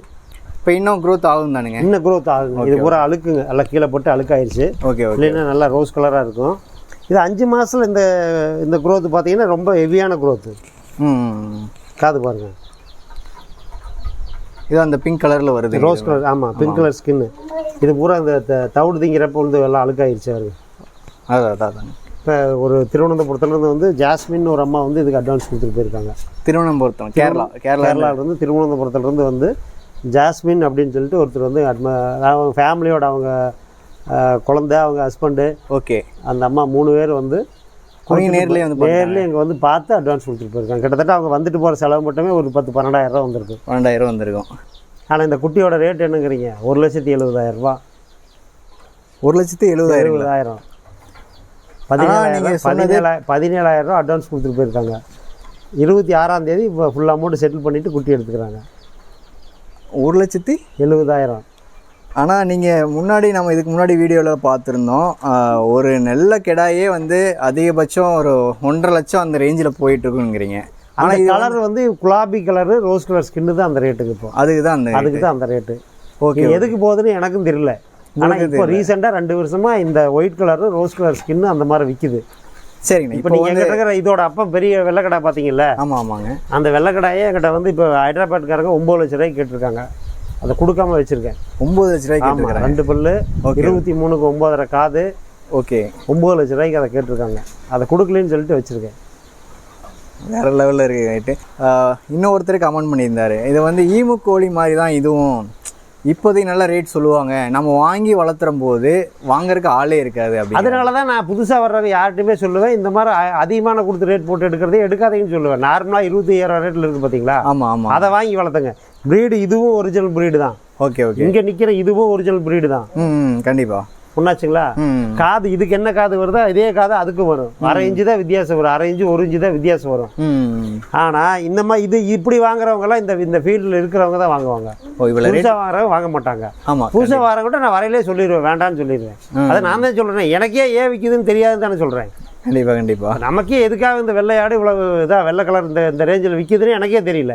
Speaker 2: இப்போ இன்னும் க்ரோத் ஆகும் தானுங்க?
Speaker 1: இன்னும் growth ஆகுங்க. இது பூரா அழுக்குங்க. எல்லாம் கீழே போட்டு அழுக்காயிருச்சு.
Speaker 2: ஓகே
Speaker 1: இல்லைன்னா நல்லா ரோஸ் கலராக இருக்கும். இது அஞ்சு மாதத்தில் இந்த இந்த growth பார்த்தீங்கன்னா ரொம்ப ஹெவியான
Speaker 2: ம்.
Speaker 1: காது பாருங்க.
Speaker 2: இது அந்த பிங்க் கலரில் வருது.
Speaker 1: ரோஸ் கலர் ஆமாம் பிங்க் கலர் ஸ்கின்னு இது பூரா இந்த தவிடு திங்கிறப்ப வந்து எல்லாம் அழுக்காயிருச்சு அவருக்கு
Speaker 2: அதான் அதான்
Speaker 1: இப்போ ஒரு திருவனந்தபுரத்துலேருந்து வந்து ஜாஸ்மின் ஒரு அம்மா வந்து இதுக்கு அட்வான்ஸ் கொடுத்துட்டு போயிருக்காங்க.
Speaker 2: திருவனந்தபுரத்தம் கேரளா கேரளா
Speaker 1: கேரளாவிலேருந்து திருவனந்தபுரத்துலேருந்து வந்து ஜாஸ்மின் அப்படின்னு சொல்லிட்டு ஒருத்தர் வந்து அட்ம அவங்க ஃபேமிலியோட அவங்க குழந்தை அவங்க ஹஸ்பண்டு
Speaker 2: ஓகே.
Speaker 1: அந்த அம்மா மூணு பேர் வந்து
Speaker 2: நேர்லயே வந்து
Speaker 1: நேர்லேயே இங்கே வந்து பார்த்து அட்வான்ஸ் கொடுத்துட்டு போயிருக்காங்க. கிட்டத்தட்ட அவங்க வந்துட்டு போகிற செலவு மட்டுமே ஒரு பத்து பன்னெண்டாயிரம் ரூபா வந்திருக்கு.
Speaker 2: பன்னெண்டாயிரம் வந்திருக்கும்.
Speaker 1: ஆனால் இந்த குட்டியோட ரேட் என்னங்கிறீங்க? ஒரு லட்சத்தி எழுபதாயிரம் ரூபா
Speaker 2: ஒரு லட்சத்தி எழுபதாயிரம்
Speaker 1: எழுபதாயிரம். பதினேழாயிரம் பதினேழாயிரம் பதினேழாயிரம் ரூபா அட்வான்ஸ் கொடுத்துட்டு போயிருக்காங்க. இருபத்தி ஆறாம் தேதி இப்போ ஃபுல் அமௌண்ட் செட்டில் பண்ணிவிட்டு குட்டி எடுத்துக்கிறாங்க.
Speaker 2: ஒரு லட்சத்தி?
Speaker 1: எழுபதாயிரம்.
Speaker 2: ஆனால் நீங்கள் முன்னாடி நம்ம இதுக்கு முன்னாடி வீடியோவில் பார்த்துருந்தோம். ஒரு நல்ல கிடாயே வந்து அதிகபட்சம் ஒரு ஒன்றரை லட்சம் அந்த ரேஞ்சில் போயிட்டுருக்குங்கிறீங்க.
Speaker 1: அந்த கலர் வந்து குலாபி கலரு ரோஸ் கலர் ஸ்கின்னு தான் அந்த ரேட்டுக்கு இப்போ.
Speaker 2: அதுக்கு தான் அந்த
Speaker 1: அதுக்கு தான் அந்த ரேட்டு
Speaker 2: ஓகே
Speaker 1: எதுக்கு போகுதுன்னு எனக்கும் தெரியல. ஆனால் இப்போ ரீசெண்டாக ரெண்டு வருஷமா இந்த white colour rose colour skin அந்த மாதிரி விற்கிது
Speaker 2: சரிங்கண்ணா
Speaker 1: இப்போ நீங்கள் எங்கிட்ட இருக்கிற இதோட அப்பா பெரிய வெள்ளைக்கடா பார்த்தீங்கல்ல
Speaker 2: ஆமாம் ஆமாங்க.
Speaker 1: அந்த வெள்ளைக்கடாயே என்கிட்ட வந்து இப்போ ஹைதராபாத்காரங்க ஒம்பது லட்ச ரூபாய்க்கு கேட்டிருக்காங்க. அதை கொடுக்காம வச்சுருக்கேன்.
Speaker 2: ஒம்பது லட்ச ரூபாய்க்கு
Speaker 1: ரெண்டு பல்லு. இருபத்தி மூணுக்கு ஒம்போதரை காது
Speaker 2: ஓகே.
Speaker 1: ஒம்பது லட்ச ரூபாய்க்கு அதை கேட்டிருக்காங்க. அதை கொடுக்கலன்னு சொல்லிட்டு வச்சுருக்கேன்.
Speaker 2: வேற லெவலில் இருக்கு ரைட்டு இன்னொருத்தர் கமெண்ட் பண்ணியிருந்தாரு. இது வந்து ஈமு கோழி மாதிரி தான் இதுவும் இப்போதைக்கு நல்ல ரேட் சொல்லுவாங்க. நம்ம வாங்கி வளர்த்துறம் போது வாங்குறதுக்கு ஆளே இருக்காது அப்படி
Speaker 1: அதனால தான் நான் புதுசாக வர்றவங்க யார்கிட்டையுமே சொல்லுவேன். இந்த மாதிரி அதிகமான கொடுத்து ரேட் போட்டு எடுக்கிறதே எடுக்காதீங்கன்னு சொல்லுவேன். நார்மலாக இருபத்தி ஐயாயிரம் ரேட்டில் இருக்குது பார்த்தீங்களா
Speaker 2: ஆமாம் ஆமாம்
Speaker 1: அதை வாங்கி வளர்த்துங்க. ப்ரீடு இதுவும் ஒரிஜினல் ப்ரீடு தான்.
Speaker 2: ஓகே ஓகே
Speaker 1: இங்கே நிற்கிற இதுவும் ஒரிஜினல் ப்ரீடு தான்.
Speaker 2: ம் ம், ம்.
Speaker 1: காது இதுக்கு என்ன காது வருதோ இதே காது அதுக்கும் வரும். அரை இன்ச்சு தான் வித்தியாசம் வரும். அரை இன்ச்சு ஒரு இன்ச்சு தான் வித்தியாசம் வரும்.
Speaker 2: ம்.
Speaker 1: ஆனால் இந்த மாதிரி இது இப்படி வாங்குறவங்கலாம் இந்த இந்த ஃபீல்டில் இருக்கிறவங்க தான் வாங்குவாங்க. புதுசாக வாங்குறவங்க வாங்க மாட்டாங்க. புதுசாக வாரவங்கிட்ட நான் வரையிலே சொல்லிடுவேன் வேண்டாம்னு சொல்லிடுவேன். அதை நான் தான் சொல்கிறேன் எனக்கே ஏன் விற்கிதுன்னு தெரியாதுன்னு தானே சொல்கிறேன்
Speaker 2: கண்டிப்பாக கண்டிப்பாக
Speaker 1: நமக்கே எதுக்காக இந்த வெள்ளையாடு இவ்வளவு இதாக வெள்ளை கலர் இந்த இந்த ரேஞ்சில் விற்கிதுன்னு எனக்கே தெரியல.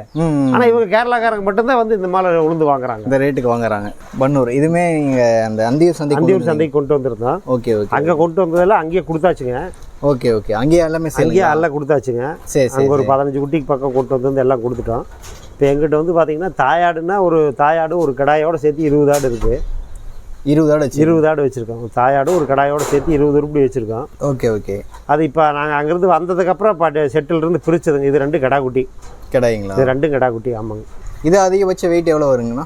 Speaker 1: ஆனால் இவங்க கேரளாக்காரங்க மட்டும்தான் வந்து இந்த மாலை உளுந்து வாங்குறாங்க.
Speaker 2: இந்த ரேட்டுக்கு வாங்குறாங்க. பன்னூர் இதுவுமே நீங்கள் அந்த அந்தியூர் சந்தை
Speaker 1: அந்தியூர் சந்தைக்கு கொண்டு வந்திருந்தோம்
Speaker 2: ஓகே ஓகே.
Speaker 1: அங்கே கொண்டு வந்ததெல்லாம் அங்கேயே கொடுத்தாச்சுங்க.
Speaker 2: Okay okay. அங்கேயே எல்லாமே
Speaker 1: அங்கேயே எல்லாம் கொடுத்தாச்சுங்க.
Speaker 2: சரி சரி
Speaker 1: ஒரு பதினஞ்சு குட்டிக்கு பக்கம் கொண்டு வந்து எல்லாம் கொடுத்துட்டோம். இப்போ எங்கிட்ட வந்து பார்த்தீங்கன்னா தாயாடுன்னா ஒரு தாயாடு ஒரு கடாயோட சேர்த்து இருபது ஆடு இருக்குது
Speaker 2: இருபதோட வச்சு
Speaker 1: இருபது ஆடு வச்சுருக்கோம். ஒரு தாயாடு ஒரு கடாயோட சேர்த்து இருபது உருப்படி வச்சுருக்கோம்.
Speaker 2: Okay okay.
Speaker 1: அது இப்போ நாங்கள் அங்கேருந்து வந்ததுக்கப்புறம் பாட்டு செட்டிலிருந்து பிரிச்சதுங்க. இது ரெண்டு கடா குட்டி
Speaker 2: கிடையாங்களா?
Speaker 1: இது ரெண்டும் கடா குட்டி ஆமாங்க.
Speaker 2: இது அதிகபட்ச வெயிட் எவ்வளோ வருங்கண்ணா?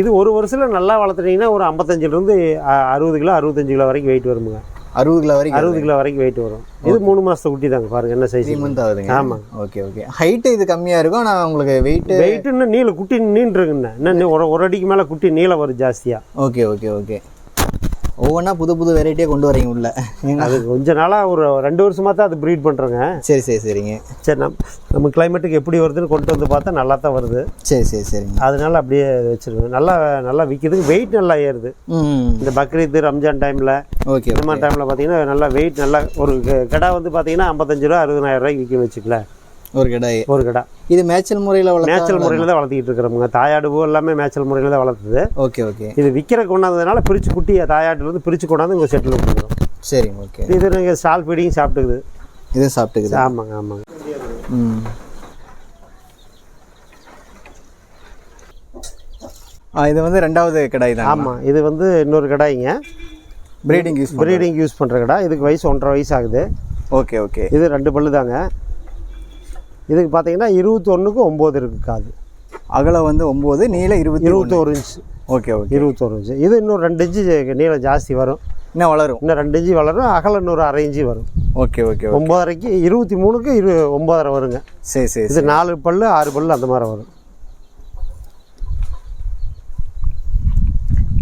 Speaker 1: இது ஒரு வருஷத்தில் நல்லா வளர்த்துனீங்கன்னா ஒரு ஐம்பத்தஞ்சிலேருந்து அறுபது கிலோ அறுபத்தஞ்சு கிலோ வரைக்கும் வெயிட் வருமுங்க.
Speaker 2: அறுபது கிலோ வரைக்கும்
Speaker 1: அறுபது கிலோ வரைக்கும் வெயிட் வரும். இது மூணு மாதத்து குட்டி தாங்க பாருங்க என்ன சைஸ்
Speaker 2: மந்த் ஆகுதுங்க.
Speaker 1: ஆமாம்
Speaker 2: ஓகே ஓகே ஹைட்டு இது கம்மியாக இருக்கும் ஆனால் உங்களுக்கு வெயிட்டு
Speaker 1: வெயிட்டுன்னு நீள குட்டி நீண்டுருங்கண்ணா இன்னும் ஒரு ஒரு அடிக்கு மேலே குட்டி நீளம் வரும் ஜாஸ்தியாக
Speaker 2: ஓகே ஓகே ஓகே ஒவ்வொன்றா புது புது வெரைட்டியாக கொண்டு வரீங்க உள்ள?
Speaker 1: அது கொஞ்ச நாளாக ஒரு ரெண்டு வருஷமாக தான் அது ப்ரீட் பண்ணுறோங்க
Speaker 2: சரி சரி சரிங்க.
Speaker 1: சரி நம் நம்ம கிளைமேட்டுக்கு எப்படி வருதுன்னு கொண்டு வந்து பார்த்தா நல்லா தான் வருது.
Speaker 2: சரி சரி சரிங்க.
Speaker 1: அதனால அப்படியே வச்சிருக்கோம் நல்லா நல்லா விற்கிது வெயிட் நல்லா ஏறுது. இந்த பக்ரீத் ரம்ஜான் டைமில்
Speaker 2: ஓகே
Speaker 1: இந்த மாதிரி டைமில் பார்த்தீங்கன்னா நல்லா வெயிட் நல்லா ஒரு கடா வந்து பார்த்தீங்கன்னா ஐம்பத்தஞ்சு ரூபா அறுபதாயிரம் ரூபாய்க்கு விற்க வச்சுக்கல
Speaker 2: ஒரு கிடாய்
Speaker 1: ஒரு கடா.
Speaker 2: இது மேய்ச்சல் முறையில் வளர்த்தா
Speaker 1: மேய்ச்சல் முறையில் தான் வளர்த்திக்கிட்டு இருக்கிறோமுங்க. தாயாடு பூ எல்லாமே மேய்ச்சல் முறையில் தான் வளர்த்துது.
Speaker 2: Okay okay.
Speaker 1: இது விற்கிற கொண்டாந்ததுனால பிரித்து குட்டி தாயாட்டுலேருந்து பிரித்து கொண்டாந்து இங்கே செட்டில் கொடுக்குறோம்.
Speaker 2: சரிங்க ஓகே.
Speaker 1: இது நீங்கள் ஸ்டால் ஃபீடிங் சாப்பிட்டுக்குது.
Speaker 2: இது சாப்பிட்டுக்குது.
Speaker 1: ஆமாங்க ஆமாங்க.
Speaker 2: ம். ஆ, இது வந்து ரெண்டாவது கிடாய் தான்
Speaker 1: ஆமாம் இது வந்து இன்னொரு கடாய்ங்க.
Speaker 2: ப்ரீடிங் யூஸ்
Speaker 1: ப்ரீடிங் யூஸ் பண்ணுற கடை. இதுக்கு வயசு ஒன்றரை வயசு ஆகுது.
Speaker 2: Okay okay.
Speaker 1: இது ரெண்டு பல்லு தாங்க இதுக்கு பார்த்தீங்கன்னா இருபத்தொன்றுக்கு ஒம்பது இருக்குது காது.
Speaker 2: அகலம் வந்து ஒம்பது நீளம் இருபத்தி
Speaker 1: இருபத்தோரு இன்ச்சு
Speaker 2: ஓகே ஓகே.
Speaker 1: இருபத்தோரு இன்ச்சு இது இன்னும் ரெண்டு இன்ச்சு நீளம் ஜாஸ்தி வரும்.
Speaker 2: இன்னும் வளரும்?
Speaker 1: இன்னும் ரெண்டு இன்ச்சு வளரும். அகலம் இன்னொரு அரை இன்ச்சு வரும்.
Speaker 2: ஓகே ஓகே
Speaker 1: ஒம்பதரைக்கு இருபத்தி மூணுக்கு இரு ஒம்பதரை வருங்க.
Speaker 2: சரி சரி
Speaker 1: இது நாலு பல்லு ஆறு பல்லு அந்த மாதிரி வரும்.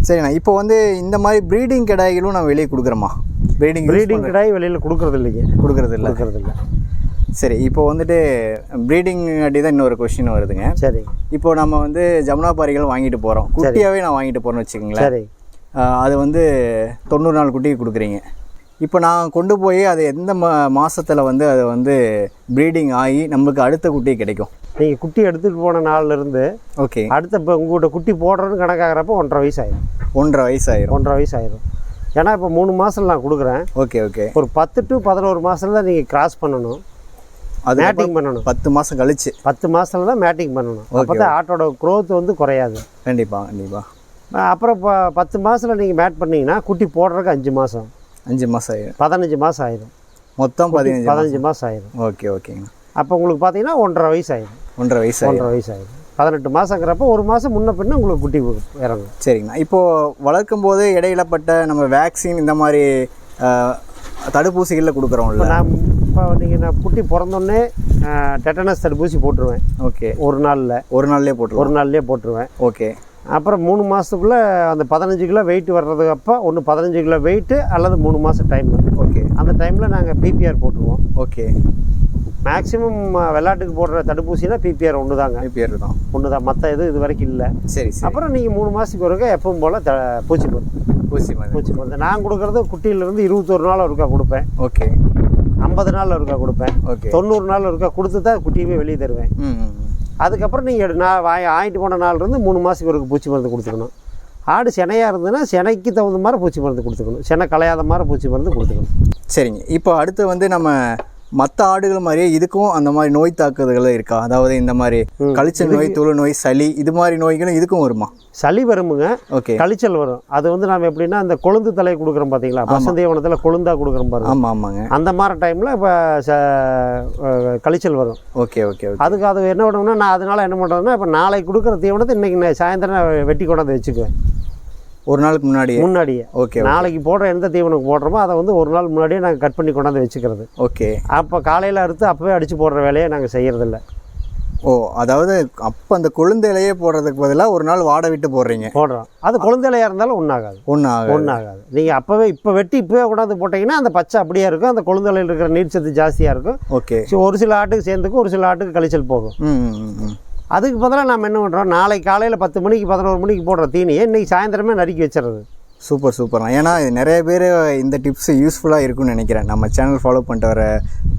Speaker 2: சரிண்ணா இப்போ வந்து இந்த மாதிரி ப்ரீடிங் கிடாய்களும் நான் வெளியே கொடுக்குறேம்மா ப்ரீடிங்
Speaker 1: ப்ரீடிங் கடாய் வெளியில் கொடுக்கறது இல்லைங்க.
Speaker 2: கொடுக்குறது இல்லை.
Speaker 1: கொடுக்கறது இல்லை.
Speaker 2: சரி இப்போ வந்துட்டு ப்ரீடிங் அடி தான் இன்னொரு கொஷின் வருதுங்க.
Speaker 1: சரி.
Speaker 2: இப்போ நம்ம வந்து ஜமுனாபாரிகள் வாங்கிட்டு போகிறோம் குட்டியாகவே நான் வாங்கிட்டு போகிறேன்னு வச்சுக்கோங்களேன்.
Speaker 1: சரி.
Speaker 2: அது வந்து தொண்ணூறு நாள் குட்டிக்கு கொடுக்குறீங்க. இப்போ நான் கொண்டு போய் அது எந்த மா மாதத்தில் வந்து அது வந்து ப்ரீடிங் ஆகி நம்மளுக்கு அடுத்த குட்டி கிடைக்கும்?
Speaker 1: நீங்கள் குட்டி எடுத்துகிட்டு போன நாள்ல இருந்து
Speaker 2: ஓகே.
Speaker 1: அடுத்த இப்போ உங்கள்கிட்ட குட்டி போடுறோன்னு கணக்காகிறப்ப ஒன்றரை வயசு ஆயிடும்
Speaker 2: ஒன்றரை வயசு ஆயிரும்
Speaker 1: ஒன்றரை வயசு ஆயிடும் ஏன்னா இப்போ மூணு மாதம் நான் கொடுக்குறேன்.
Speaker 2: Okay okay.
Speaker 1: ஒரு பத்து டு பதினோரு மாதத்துல தான் நீங்கள் கிராஸ் பண்ணணும்.
Speaker 2: அது
Speaker 1: மேட்டிங் பண்ணணும்.
Speaker 2: பத்து மாதம் கழிச்சு.
Speaker 1: பத்து மாதத்துல தான் மேட்டிங் பண்ணணும். அப்போ தான் ஆட்டோட growth வந்து குறையாது.
Speaker 2: கண்டிப்பாக கண்டிப்பாக
Speaker 1: அப்புறம் இப்போ பத்து மாதத்தில் நீங்கள் மேட் பண்ணீங்கன்னா குட்டி போடுறதுக்கு அஞ்சு மாதம்
Speaker 2: அஞ்சு மாதம் ஆயிரும்
Speaker 1: பதினஞ்சு மாதம் ஆயிடும்.
Speaker 2: மொத்தம் பதினஞ்சு
Speaker 1: பதினஞ்சு மாதம் ஆயிடும்.
Speaker 2: ஓகே ஓகேங்கண்ணா
Speaker 1: அப்போ உங்களுக்கு பார்த்தீங்கன்னா ஒன்றரை வயசு ஆயிடும்.
Speaker 2: ஒன்றரை வயசு
Speaker 1: ஒன்றரை வயசு ஆயிடும். பதினெட்டு மாதங்கிறப்ப ஒரு மாதம் முன்ன பின்ன உங்களுக்கு குட்டி இறங்கும்.
Speaker 2: சரிங்கண்ணா. இப்போது வளர்க்கும் போது இடையிலப்பட்ட நம்ம வேக்சின் இந்த மாதிரி தடுப்பூசிகளில் கொடுக்குறோம்ல.
Speaker 1: நான் இப்போ நீங்கள் நான் குட்டி பிறந்தோடனே டெட்டனஸ் தடுப்பூசி போட்டுருவேன்.
Speaker 2: ஓகே.
Speaker 1: ஒரு நாளில்.
Speaker 2: ஒரு நாள்லேயே போட்டுருவோம்
Speaker 1: ஒரு நாள்லேயே போட்டுருவேன்.
Speaker 2: ஓகே.
Speaker 1: அப்புறம் மூணு மாதத்துக்குள்ளே அந்த பதினஞ்சு கிலோ வெயிட் வர்றதுக்கு அப்போ ஒன்று பதினஞ்சு கிலோ வெயிட்டு அல்லது மூணு மாதம் டைம்
Speaker 2: ஓகே.
Speaker 1: அந்த டைமில் நாங்கள் பிபிஆர் போட்டுருவோம்.
Speaker 2: ஓகே.
Speaker 1: மேக்ஸிமம் வெள்ளாட்டுக்கு போடுற தடுப்பூசினா பிபிஆர் ஒன்று தாங்க
Speaker 2: பேர் தான்
Speaker 1: ஒன்று தான். மற்ற இது இது வரைக்கும் இல்லை.
Speaker 2: சரி
Speaker 1: அப்புறம் நீங்கள் மூணு மாதத்துக்கு ஒருக்க எப்பவும் போல் த பூச்சி மருந்து.
Speaker 2: ஊசி மாதிரி
Speaker 1: பூச்சி மருந்து. நான் கொடுக்குறது குட்டியிலேருந்து இருபத்தொரு நாள் ஒருக்கா கொடுப்பேன்.
Speaker 2: ஓகே.
Speaker 1: ஐம்பது நாள் ஒருக்கா கொடுப்பேன். தொண்ணூறு நாள் ஒருக்கா கொடுத்து தான் குட்டியுமே வெளியே தருவேன். அதுக்கப்புறம் நீங்கள் நான் வாய் ஆயிட்டு போன நாள் இருந்து மூணு மாதத்துக்கு ஒரு பூச்சி மருந்து கொடுத்துக்கணும். ஆடு சினையாக இருந்ததுன்னா சினைக்கு தகுந்த மாதிரி பூச்சி மருந்து கொடுத்துக்கணும். சினை கலையாத மாதிரி பூச்சி மருந்து கொடுத்துக்கணும்.
Speaker 2: சரிங்க. இப்போ அடுத்து வந்து நம்ம மற்ற ஆடுகள் மாதிரியே இதுக்கும் அந்த மாதிரி நோய் தாக்குதல்கள் இருக்கா? அதாவது இந்த மாதிரி கழிச்சல் நோய் தொழு நோய் சளி இது மாதிரி நோய்களும் இதுக்கும் வருமா?
Speaker 1: சளி வருமுங்க.
Speaker 2: ஓகே.
Speaker 1: கழிச்சல் வரும். அது வந்து நம்ம எப்படின்னா இந்த கொழுந்து தலை கொடுக்குறோம் பார்த்தீங்களா வசந்தீவனத்தில் கொழுந்தா கொடுக்குறோம் பாருங்க.
Speaker 2: ஆமாம் ஆமாங்க.
Speaker 1: அந்த மாதிரி டைமில் இப்போ கழிச்சல் வரும்.
Speaker 2: Okay okay okay.
Speaker 1: அதுக்கு அது என்ன பண்ணுவோம்னா நான் அதனால என்ன பண்ணுறேன்னா இப்போ நாளைக்கு கொடுக்குற தீவனத்தை இன்னைக்கு சாயந்தரம் வெட்டி கொண்டாந்து வச்சுக்குவேன்.
Speaker 2: ஒரு நாளுக்கு முன்னாடியே?
Speaker 1: முன்னாடியே.
Speaker 2: ஓகே
Speaker 1: நாளைக்கு போடுற எந்த தீவனம் போடுறோமோ அதை வந்து ஒரு நாள் முன்னாடியே நாங்கள் கட் பண்ணி கொண்டாந்து வச்சுக்கிறது.
Speaker 2: ஓகே
Speaker 1: அப்போ காலையில் அறுத்து அப்போவே அடித்து போடுற வேலையை நாங்கள் செய்கிறதில்ல
Speaker 2: ஓ அதாவது அப்போ அந்த கொழுந்தையிலேயே போடுறதுக்கு பதிலாக ஒரு நாள் வாட விட்டு போடுறீங்க?
Speaker 1: போடுறோம். அது குழந்தையிலையாக இருந்தாலும் ஒன்றாகாது
Speaker 2: ஒன்றும் ஆகாது
Speaker 1: ஒன்றாகாது நீங்கள் அப்போவே இப்போ வெட்டி இப்போவே கொண்டாந்து போட்டிங்கன்னா அந்த பச்சை அப்படியே இருக்கும் அந்த குழந்தையில இருக்கிற நீர் சத்து ஜாஸ்தியாக இருக்கும்
Speaker 2: ஓகே
Speaker 1: ஒரு சில ஆட்டுக்கு சேர்ந்துக்கும் ஒரு சில ஆட்டுக்கு கழிச்சல் போகும்.
Speaker 2: ம் ம்.
Speaker 1: அதுக்கு பதிலாக நம்ம என்ன பண்ணுறோம் நாளைக்கு காலையில் பத்து மணிக்கு பதினோரு மணிக்கு போடுற தீனியை இன்னைக்கு சாயந்தரமே நறுக்கி வச்சிடுறது.
Speaker 2: சூப்பர் சூப்பர்ண்ணா ஏன்னா நிறைய பேர் இந்த டிப்ஸ் யூஸ்ஃபுல்லாக இருக்கும்னு நினைக்கிறேன். நம்ம சேனல் ஃபாலோ பண்ணிட்டு வர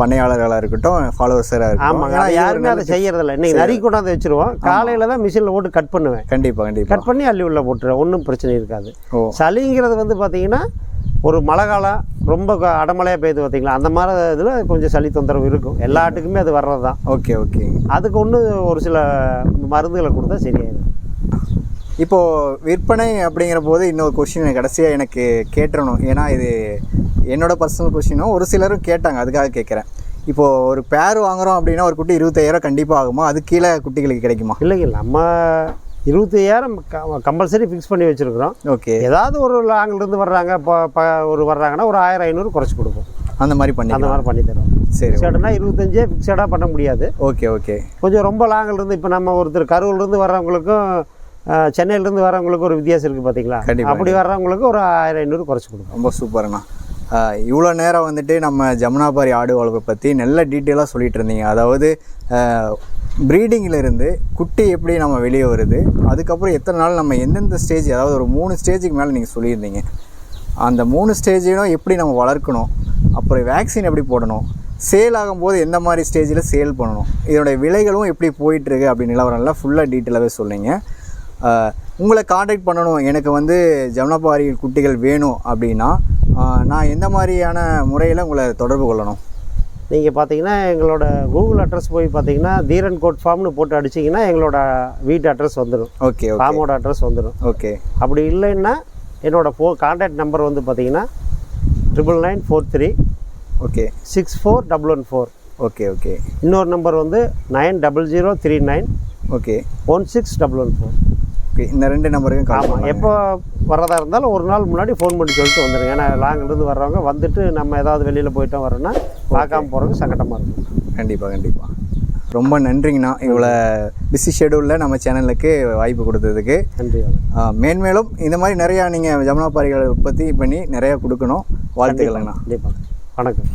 Speaker 2: பண்ணையாளர்களாக இருக்கட்டும் ஃபாலோவர்ஸராக இருக்கட்டும்.
Speaker 1: ஆமாங்க. யாருமே அதை செய்யறதில்ல. இன்னைக்கு நறுக்கி கொண்டாந்து வச்சிருவோம். காலையில் தான் மிஷினில் போட்டு கட் பண்ணுவேன்.
Speaker 2: கண்டிப்பாக கண்டிப்பாக
Speaker 1: கட் பண்ணி அள்ளி உள்ள போட்டுருவேன். ஒன்றும் பிரச்சனை இருக்காது. சளிங்கிறது வந்து பார்த்தீங்கன்னா ஒரு மழை காலம் ரொம்ப க- அடமழையாக பெய்யுது பார்த்தீங்களா அந்த மாதிரி இதில் கொஞ்சம் சளி தொந்தரவு இருக்கும். எல்லா ஆட்டுக்குமே அது வர்றது தான்
Speaker 2: ஓகே ஓகே.
Speaker 1: அதுக்கு ஒன்று ஒரு சில மருந்துகளை கொடுத்தா சரியாயிடும்.
Speaker 2: இப்போது விற்பனை அப்படிங்கிற போது இன்னொரு கொஷின் கடைசியாக எனக்கு கேட்டுறணும். ஏன்னா இது என்னோட பர்சனல் கொஷினும் ஒரு சிலரும் கேட்டாங்க அதுக்காக கேட்குறேன். இப்போது ஒரு பேர் வாங்குறோம் அப்படின்னா ஒரு குட்டி இருபத்தாயிரம் கண்டிப்பாக ஆகுமா? அது கீழே குட்டிகளுக்கு கிடைக்குமா?
Speaker 1: இல்லைங்க நம்ம இருபத்தையாயிரம் கம்பல்சரி ஃபிக்ஸ் பண்ணி வச்சுருக்குறோம்.
Speaker 2: ஓகே.
Speaker 1: ஏதாவது ஒரு லாங்கில் இருந்து வர்றாங்க இப்போ ஒரு வர்றாங்கன்னா ஒரு ஆயிரம் ஐநூறு குறைச்சி கொடுப்போம்.
Speaker 2: அந்த மாதிரி
Speaker 1: அந்த
Speaker 2: பண்ணிக்கலாம்
Speaker 1: மாதிரி பண்ணி தருவோம்.
Speaker 2: சரி
Speaker 1: ஃபிக்ஸடுனா இருபத்தஞ்சே ஃபிக்ஸடாக பண்ண முடியாது.
Speaker 2: Okay okay.
Speaker 1: கொஞ்சம் ரொம்ப லாங்கில் இருந்து இப்போ நம்ம ஒருத்தர் கரூர்லேருந்து வர்றவங்களுக்கும் சென்னையிலேருந்து வர்றவங்களுக்கும் ஒரு வித்தியாசம் இருக்குது பார்த்தீங்களா. அப்படி வர்றவங்களுக்கு ஒரு ஆயிரம் ஐநூறு குறைச்சி கொடுப்போம்.
Speaker 2: ரொம்ப சூப்பர்ண்ணா இவ்வளோ நேரம் வந்துட்டு நம்ம ஜமுனாபாரி ஆடு வளர்ப்பை பற்றி நல்ல டீட்டெயிலாக சொல்லிட்டு இருந்தீங்க. அதாவது ப்ரீடிங்கிலேருந்து குட்டி எப்படி நம்ம வெளியே வருது அதுக்கப்புறம் எத்தனை நாள் நம்ம எந்தெந்த ஸ்டேஜ் அதாவது ஒரு மூணு ஸ்டேஜுக்கு மேலே நீங்கள் சொல்லியிருந்தீங்க. அந்த மூணு ஸ்டேஜையும் எப்படி நம்ம வளர்க்கணும் அப்புறம் வேக்சின் எப்படி போடணும் சேல் ஆகும்போது எந்த மாதிரி ஸ்டேஜில் சேல் பண்ணணும் இதோடைய விலைகளும் எப்படி போயிட்டுருக்கு அப்படின்னு நிலவரம்லாம் ஃபுல்லாக டீட்டெயிலாகவே சொன்னீங்க. உங்களை காண்டாக்ட் பண்ணணும் எனக்கு வந்து ஜமுனாபாரி குட்டிகள் வேணும் அப்படின்னா நான் எந்த மாதிரியான முறையில் உங்களை தொடர்பு கொள்ளணும்?
Speaker 1: நீங்கள் பார்த்தீங்கன்னா எங்களோட கூகுள் அட்ரஸ் போய் பார்த்தீங்கன்னா தீரன் கோட் ஃபார்ம்னு போட்டு அடிச்சிங்கன்னா எங்களோட வீட்டு அட்ரஸ் வந்துடும்
Speaker 2: ஓகே
Speaker 1: ஃபார்மோட அட்ரஸ் வந்துடும்
Speaker 2: ஓகே
Speaker 1: அப்படி இல்லைன்னா என்னோட ஃபோ கான்டாக்ட் நம்பர் வந்து பார்த்தீங்கன்னா triple nine four three
Speaker 2: okay
Speaker 1: six four double one four
Speaker 2: okay okay
Speaker 1: இன்னொரு நம்பர் வந்து nine double zero three nine
Speaker 2: okay
Speaker 1: one six double one four
Speaker 2: okay இந்த ரெண்டு நம்பருக்கும்
Speaker 1: ஆமாம் எப்போ வரதா இருந்தாலும் ஒரு நாள் முன்னாடி ஃபோன் பண்ணி சொல்லிட்டு வந்துடுங்க ஏன்னா லாங்கிலிருந்து வர்றவங்க வந்துட்டு நம்ம ஏதாவது வெளியில் போயிட்டோம் வரோன்னா பார்க்காம போகிறது சங்கடமாக இருக்கும்.
Speaker 2: கண்டிப்பாக கண்டிப்பாக ரொம்ப நன்றிங்கண்ணா. இவ்வளோ பிஸி ஷெடியூலில் நம்ம சேனலுக்கு வாய்ப்பு கொடுத்ததுக்கு.
Speaker 1: நன்றி.
Speaker 2: மேன்மேலும் இந்த மாதிரி நிறையா நீங்கள் ஜமுனாபாரிகளை உற்பத்தி பண்ணி நிறையா கொடுக்கணும். வாழ்த்துக்கள்ங்கண்ணா.
Speaker 1: கண்டிப்பாக வணக்கம்.